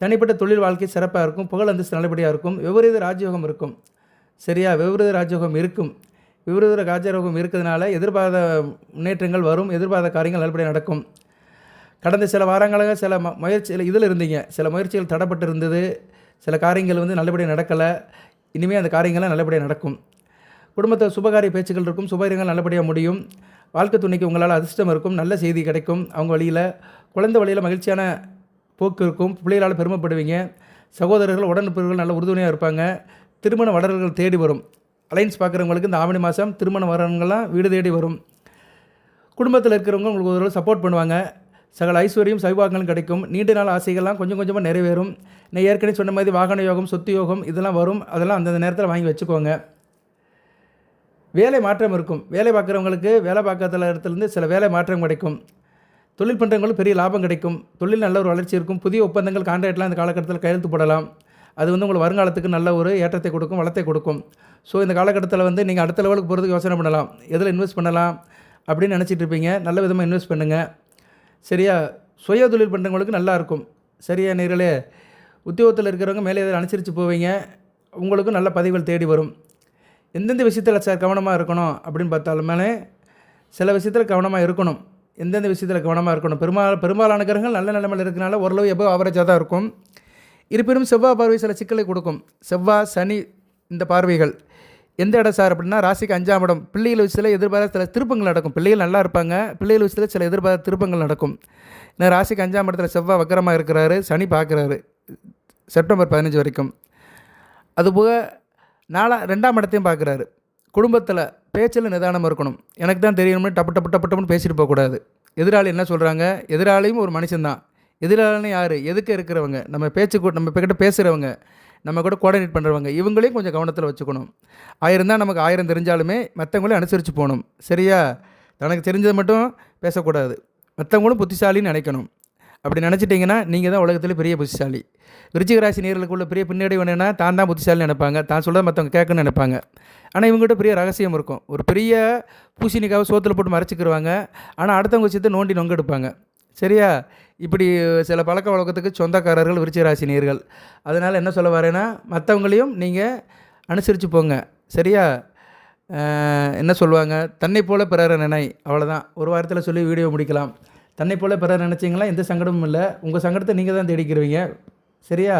Speaker 1: தனிப்பட்ட தொழில் வாழ்க்கை சிறப்பாக இருக்கும். புகழ் அந்தஸ்து நல்லபடியாக இருக்கும். விபரீத ராஜயோகம் இருக்கும். சரியா? விபரீத ராஜயோகம் இருக்கும். விபரீத ராஜயோகம் இருக்கிறதுனால எதிர்பாராத முன்னேற்றங்கள் வரும். எதிர்பாராத காரியங்கள் நல்லபடியாக நடக்கும். கடந்த சில வாரங்களாக சில ம முயற்சியில் இதில் இருந்தீங்க. சில முயற்சிகள் தடப்பட்டு இருந்தது சில காரியங்கள் வந்து நல்லபடியாக நடக்கலை. இனிமேல் அந்த காரியங்கள்லாம் நல்லபடியாக நடக்கும். குடும்பத்தில் சுபகாரிய பேச்சுக்கள் இருக்கும். சுபகாரியங்கள் நல்லபடியாக முடியும். வாழ்க்கை துணைக்கு உங்களால் அதிர்ஷ்டம் இருக்கும். நல்ல செய்தி கிடைக்கும். அவங்க வழியில் குழந்தை வழியில் மகிழ்ச்சியான போக்கு இருக்கும். பிள்ளைகளால் பெருமைப்படுவீங்க. சகோதரர்கள் உடனுப்பிறர்கள் நல்ல உறுதுணையாக இருப்பாங்க. திருமண வடர்கள் தேடி வரும். அலைன்ஸ் பார்க்குறவங்களுக்கு இந்த ஆவணி மாதம் திருமண வரவங்கள்லாம் வீடு தேடி வரும். குடும்பத்தில் இருக்கிறவங்க உங்களுக்கு ஒரு சப்போர்ட் பண்ணுவாங்க. சகல ஐஸ்வர்யம் சைவாகங்களும் கிடைக்கும். நீண்ட நாள் ஆசைகள்லாம் கொஞ்சம் கொஞ்சமாக நிறைவேறும். நான் ஏற்கனவே சொன்ன மாதிரி வாகன யோகம் சொத்து யோகம் இதெல்லாம் வரும். அதெல்லாம் அந்தந்த நேரத்தில் வாங்கி வச்சுக்கோங்க. வேலை மாற்றம் இருக்கும். வேலை பார்க்குறவங்களுக்கு வேலை பார்க்காத இடத்துலேருந்து சில வேலை மாற்றம் கிடைக்கும். தொழில் பண்ணுறவங்களுக்கு பெரிய லாபம் கிடைக்கும். தொழில் நல்ல ஒரு வளர்ச்சி இருக்கும். புதிய ஒப்பந்தங்கள் கான்ட்ராக்ட்லாம் இந்த காலகட்டத்தில் கையெழுத்து போடலாம். அது வந்து உங்களுக்கு வருங்காலத்துக்கு நல்ல ஒரு ஏற்றத்தை கொடுக்கும் வளத்தை கொடுக்கும். ஸோ இந்த காலகட்டத்தில் வந்து நீங்கள் அடுத்த லெவலுக்கு போகிறதுக்கு யோசனை பண்ணலாம். எதில் இன்வெஸ்ட் பண்ணலாம் அப்படின்னு நினச்சிட்டு இருப்பீங்க. நல்ல விதமாக இன்வெஸ்ட் பண்ணுங்கள் சரியா? சுய தொழில் பண்ணுறவங்களுக்கு நல்லாயிருக்கும் சரியா நேர்களே? உத்தியோகத்தில் இருக்கிறவங்க மேலே எதாவது அனுசரித்து போவீங்க. உங்களுக்கும் நல்ல பதிவுகள் தேடி வரும். எந்தெந்த விஷயத்தில் சார் கவனமாக இருக்கணும் அப்படின்னு பார்த்தாலுமே சில விஷயத்தில் கவனமாக இருக்கணும். எந்தெந்த விஷயத்தில் கவனமாக இருக்கணும்? பெரும்பால் பெரும்பாலான கிரகங்கள் நல்ல நிலைமையில் இருக்கிறனால ஓரளவு எவ்வளோ ஆவரேஜாக தான் இருக்கும். இருப்பினும் செவ்வாய் பார்வை சில சிக்கலை கொடுக்கும். செவ்வாய் சனி இந்த பார்வைகள். எந்த இடம் சார் அப்படின்னா ராசிக்கு அஞ்சாம் இடம். பிள்ளைகள் விஷயத்தில் எதிர்பாராத சில திருப்பங்கள் நடக்கும். பிள்ளைகள் நல்லா இருப்பாங்க. பிள்ளைகள் விஷயத்தில் சில எதிர்பாராத திருப்பங்கள் நடக்கும். ஏன்னா ராசிக்கு அஞ்சாம் இடத்துல செவ்வாய் வக்கரமாக இருக்கிறாரு சனி பார்க்குறாரு செப்டம்பர் பதினஞ்சு வரைக்கும். அதுபோக நாலா ரெண்டாம் இடத்தையும் பார்க்குறாரு குடும்பத்தில் பேச்சில் நிதானமாக இருக்கணும். எனக்கு தான் தெரியணும்னு டப்பு டப்பு டப்பு டப்புன்னு பேசிட்டு போகக்கூடாது. எதிராளி என்ன சொல்கிறாங்க எதிராளியும் ஒரு மனுஷன்தான். எதிராளின்னு யார்? எதுக்கு இருக்கிறவங்க? நம்ம பேச்சு நம்ம கிட்ட பேசுகிறவங்க நம்ம கூட கோஆர்டினேட் பண்ணுறவங்க இவங்களையும் கொஞ்சம் கவனத்தில் வச்சுக்கணும். ஆயிரம் தான் நமக்கு ஆயிரம் தெரிஞ்சாலுமே மற்றவங்களையும் அனுசரித்து போகணும். சரியா? தனக்கு தெரிஞ்சதை மட்டும் பேசக்கூடாது. மற்றவங்களும் புத்திசாலின்னு நினைக்கணும். அப்படி நினச்சிட்டிங்கன்னா நீங்கள் தான் உலகத்தில் பெரிய புத்திசாலி. விருச்சிக ராசி நேர்களுக்குள்ள பெரிய பின்னடைவு என்னென்னா தான் தான் புத்திசாலி நினைப்பாங்க. தான் சொல்ல மற்றவங்க கேட்கணும்னு நினைப்பாங்க. ஆனால் இவங்ககிட்ட பெரிய ரகசியம் இருக்கும். ஒரு பெரிய பூசணிக்காவை சோத்தில் போட்டு மறைச்சிக்கிருவாங்க. ஆனால் அடுத்தவங்க விஷயத்தை நோண்டி நொங்கெடுப்பாங்க சரியா? இப்படி சில பழக்க வழக்கத்துக்கு சொந்தக்காரர்கள் விருச்சிக ராசி நேர்கள். அதனால் என்ன சொல்ல வரேன்னா மற்றவங்களையும் நீங்கள் அனுசரித்து போங்க. சரியா? என்ன சொல்லுவாங்க? தன்னை போல பிறரை நினை. அவ்வளோதான் ஒரு வாரத்தில் சொல்லி வீடியோ முடிக்கலாம். தன்னை போல பிறர் நினச்சிங்களா? எந்த சங்கடமும் இல்லை. உங்கள் சங்கடத்தை நீங்கள் தான் தேடிக்கிறவங்க சரியா?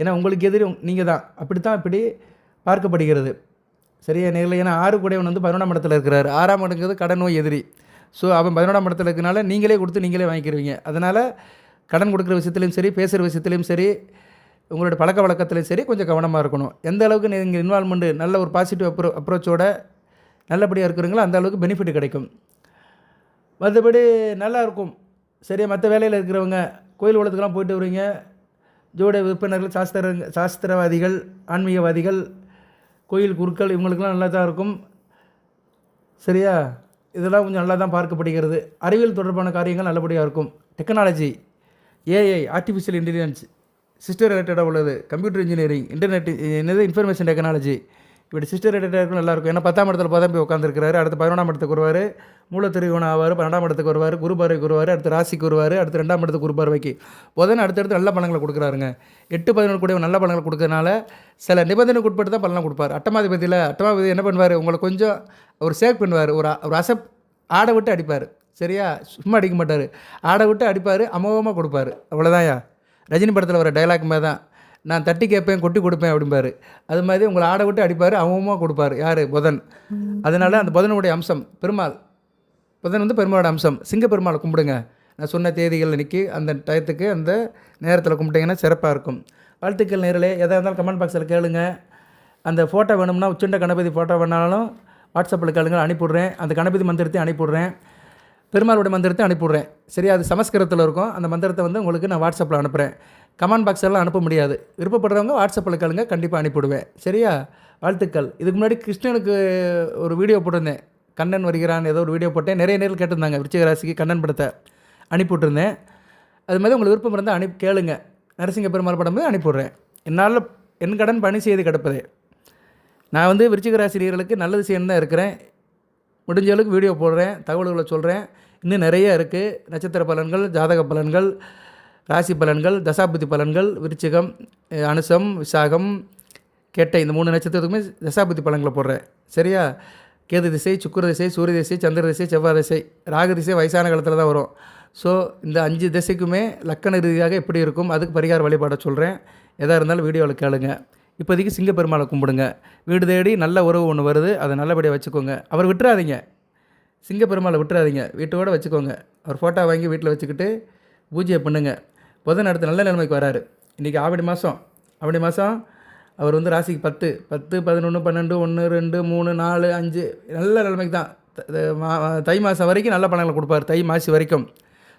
Speaker 1: ஏன்னா உங்களுக்கு எதிரி நீங்கள் தான். அப்படி தான் இப்படி பார்க்கப்படுகிறது. சரியா நேரில்? ஏன்னா ஆறு கூடையவன் வந்து பதினொன்றாம் இடத்துல இருக்கிறார். ஆறாம் இடங்கிறது கடன் நோய் எதிரி. ஸோ அவன் பதினொன்றாம் இடத்துல இருக்கனால நீங்களே கொடுத்து நீங்களே வாங்கிக்கிறவங்க அதனால் கடன் கொடுக்குற விஷயத்துலையும் சரி பேசுகிற விஷயத்துலையும் சரி உங்களோட பழக்க வழக்கத்துலையும் சரி கொஞ்சம் கவனமாக இருக்கணும். எந்த அளவுக்கு நீங்கள் இன்வால்மெண்ட்டு நல்ல ஒரு பாசிட்டிவ் அப்ரோ அப்ரோச்சோட நல்லபடியாக இருக்கிறீங்களோ அந்த அளவுக்கு பெனிஃபிட் கிடைக்கும். மற்றபடி நல்லா இருக்கும். சரியா மற்ற வேலையில் இருக்கிறவங்க கோயில் உலகத்துக்கெலாம் போயிட்டு வருவீங்க. ஜோட விற்பனர்கள் சாஸ்திர சாஸ்திரவாதிகள் ஆன்மீகவாதிகள் கோயில் குருக்கள் இவங்களுக்கெல்லாம் நல்லா தான் இருக்கும். சரியா? இதெல்லாம் கொஞ்சம் நல்லா தான் பார்க்கப்படுகிறது அறிவியல் தொடர்பான காரியங்கள் நல்லபடியாக இருக்கும். Technology AI artificial intelligence sister ரிலேட்டடாக உள்ளது. கம்ப்யூட்டர் இன்ஜினியரிங் இன்டர்நெட் என்னது இன்ஃபர்மேஷன் டெக்னாலஜி இப்படி சிஸ்டர் ரிலேட்டடாக இருக்கும் நல்லாயிருக்கும். ஏன்னா பத்தாம் இடத்துல பதாம் போய் உட்காந்துருக்கிறாரு அடுத்து பதினொன்றாம் இடத்துக்கு வருவார். மூலத்திருகோணம் ஆவார். பன்னெண்டாம் இடத்துக்கு வருவார். குரு பார்வைக்கு வருவார். அடுத்து ராசிக்கு வருவார். அடுத்து ரெண்டாம் இடத்துக்கு குரு பார்வைக்கு புதன் அடுத்தடுத்து நல்ல பலன்களை கொடுக்குறாருங்க. எட்டு பதினொன்று கூட நல்ல பலன்களை கொடுக்கறனால சில நிபந்தனைக்கு உட்பட்டு தான் பலனை கொடுப்பார். அட்டமாதிபதியில் அட்டமாதிபதி என்ன பண்ணுவார்? உங்களை கொஞ்சம் ஒரு சேக் பண்ணுவார். ஒரு ஒரு அசப் ஆடை விட்டு அடிப்பார். சரியா? சும்மா அடிக்க மாட்டார். ஆடை விட்டு அடிப்பார். அமோகமாக கொடுப்பாரு. அவ்வளோதான்யா ரஜினி படத்தில் வர டைலாக் மாதிரி தான் நான் தட்டி கேட்பேன் கொட்டி கொடுப்பேன் அப்படிம்பாரு. அது மாதிரி உங்களை ஆடை விட்டு அடிப்பார் அமோகமாக கொடுப்பார். யார்? புதன். அதனால் அந்த புதனுடைய அம்சம் பெருமாள். புதன் வந்து பெருமாளோட அம்சம். சிங்க பெருமாளை கும்பிடுங்க. நான் சொன்ன தேதிகள் இன்றைக்கி அந்த டயத்துக்கு அந்த நேரத்தில் கும்பிட்டிங்கன்னா சிறப்பாக இருக்கும். வாழ்த்துக்கள் நேரில் எதாக இருந்தாலும் கமெண்ட் பாக்ஸில் கேளுங்க. அந்த ஃபோட்டோ வேணும்னா உச்சுண்ட கணபதி ஃபோட்டோ வேணாலும் வாட்ஸ்அப்பில் கேளுங்க அனுப்பிவிட்றேன். அந்த கணபதி மந்திரத்தையும் அனுப்பிவிட்றேன். பெருமாளுடைய மந்திரத்தை அனுப்பிவிட்றேன். சரி அது சமஸ்கிருதத்தில் இருக்கும். அந்த மந்திரத்தை வந்து உங்களுக்கு நான் வாட்ஸ்அப்பில் அனுப்புகிறேன் கமெண்ட் பாக்ஸ் எல்லாம் அனுப்ப முடியாது. விருப்பப்படுறவங்க வாட்ஸ்அப்பில் கேளுங்க. கண்டிப்பாக அனுப்பிவிடுவேன். சரியா? வாழ்த்துக்கள். இதுக்கு முன்னாடி கிருஷ்ணனுக்கு ஒரு வீடியோ போட்டிருந்தேன். கண்ணன் வருகிறான். ஏதோ ஒரு வீடியோ போட்டேன். நிறைய நேரில் கேட்டிருந்தாங்க. விருச்சிகராசிக்கு கண்ணன் படத்தை அனுப்பிவிட்ருந்தேன் அது மாதிரி உங்களுக்கு விருப்பம் இருந்தால் அனுப்பி கேளுங்க. நரசிங்க பெருமாள் படம் போது அனுப்பிவிட்றேன். என்னால் என் கடன் பணி செய்து கிடப்பதே. நான் வந்து விருச்சிகராசிரியர்களுக்கு நல்லது செய்யணும் தான் இருக்கிறேன். முடிஞ்ச அளவுக்கு வீடியோ போடுறேன். தகவல்களை சொல்கிறேன் இன்னும் நிறைய இருக்குது நட்சத்திர பலன்கள் ஜாதக பலன்கள் ராசி பலன்கள் தசாபுத்தி பலன்கள் விருச்சிகம் அனுசம் விசாகம் கேட்டை இந்த மூணு நட்சத்திரத்துக்குமே தசாபுத்தி பலன்களை போடுறேன். சரியா? கேது திசை சுக்கர திசை சூரிய திசை சந்திர திசை செவ்வாய் திசை ராகு திசை வயசான காலத்தில் தான் வரும். ஸோ இந்த அஞ்சு திசைக்குமே லக்கண ரீதியாக எப்படி இருக்கும் அதுக்கு பரிகார வழிபாட சொல்கிறேன் எதாக இருந்தாலும் வீடியோவில் கேளுங்க. இப்போதைக்கு சிங்கப்பெருமாளை கும்பிடுங்க. வீடு தேடி நல்ல உறவு ஒன்று வருது அதை நல்லபடியாக வச்சுக்கோங்க. அவர் விட்டுறாதீங்க. சிங்கப்பெருமாளை விட்டுறாதீங்க. வீட்டோட வச்சுக்கோங்க. அவர் ஃபோட்டோ வாங்கி வீட்டில் வச்சுக்கிட்டு பூஜையை பண்ணுங்க. புதன் அடுத்து நல்ல நிலைமைக்கு வராரு. இன்றைக்கி ஆவடி மாதம் ஆவடி மாதம் அவர் வந்து ராசிக்கு பத்து. பத்து பதினொன்று பன்னெண்டு ஒன்று ரெண்டு மூணு நாலு அஞ்சு. நல்ல நிலைமைக்கு தான். தை மாதம் வரைக்கும் நல்ல பணங்களை கொடுப்பார் தை மாசி வரைக்கும்.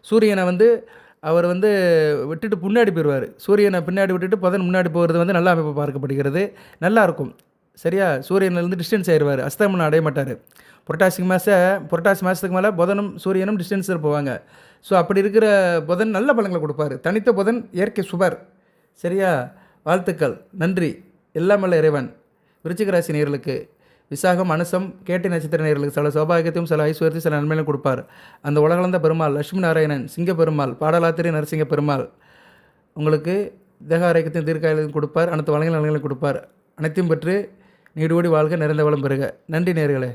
Speaker 1: சூரியனை வந்து அவர் வந்து விட்டுட்டு முன்னாடி போயிடுவார் சூரியனை பின்னாடி விட்டுட்டு புதன் முன்னாடி போகிறது வந்து நல்ல அமைப்பு பார்க்கப்படுகிறது. நல்லாயிருக்கும் சரியா? சூரியன்லேருந்து டிஸ்டன்ஸ் ஆயிடுவார் அஸ்தமனம் அடைய மாட்டார். புரட்டாசி மாதம் புரட்டாசி மாதத்துக்கு மேலே புதனும் சூரியனும் டிஸ்டன்ஸில் போவாங்க. ஸோ அப்படி இருக்கிற புதன் நல்ல பலங்களை கொடுப்பாரு. தனித்த புதன் இயற்கை சுபர். சரியா? வாழ்த்துக்கள். நன்றி. எல்லாம் மல்ல இறைவன். விருச்சிக ராசி நேர்களுக்கு விசாகம் அனுசம் கேட்டி நட்சத்திர நேர்களுக்கு சில சௌபாகியத்தையும் சில ஐஸ்வர்யத்தையும் சில நன்மையிலும் கொடுப்பார். அந்த உலகளந்த பெருமாள் லட்சுமி நாராயணன் சிங்க பெருமாள் பாடலாத்திரி நரசிங்க பெருமாள் உங்களுக்கு தேக ஆரோக்கியத்தையும் தீர்க்காயத்தையும் கொடுப்பார். அனைத்து வளங்கள் நலங்களையும் கொடுப்பார். அனைத்தையும் பெற்று நீடோடி வாழ்க நிறைந்த வளம் பெறுக. நன்றி நேர்களே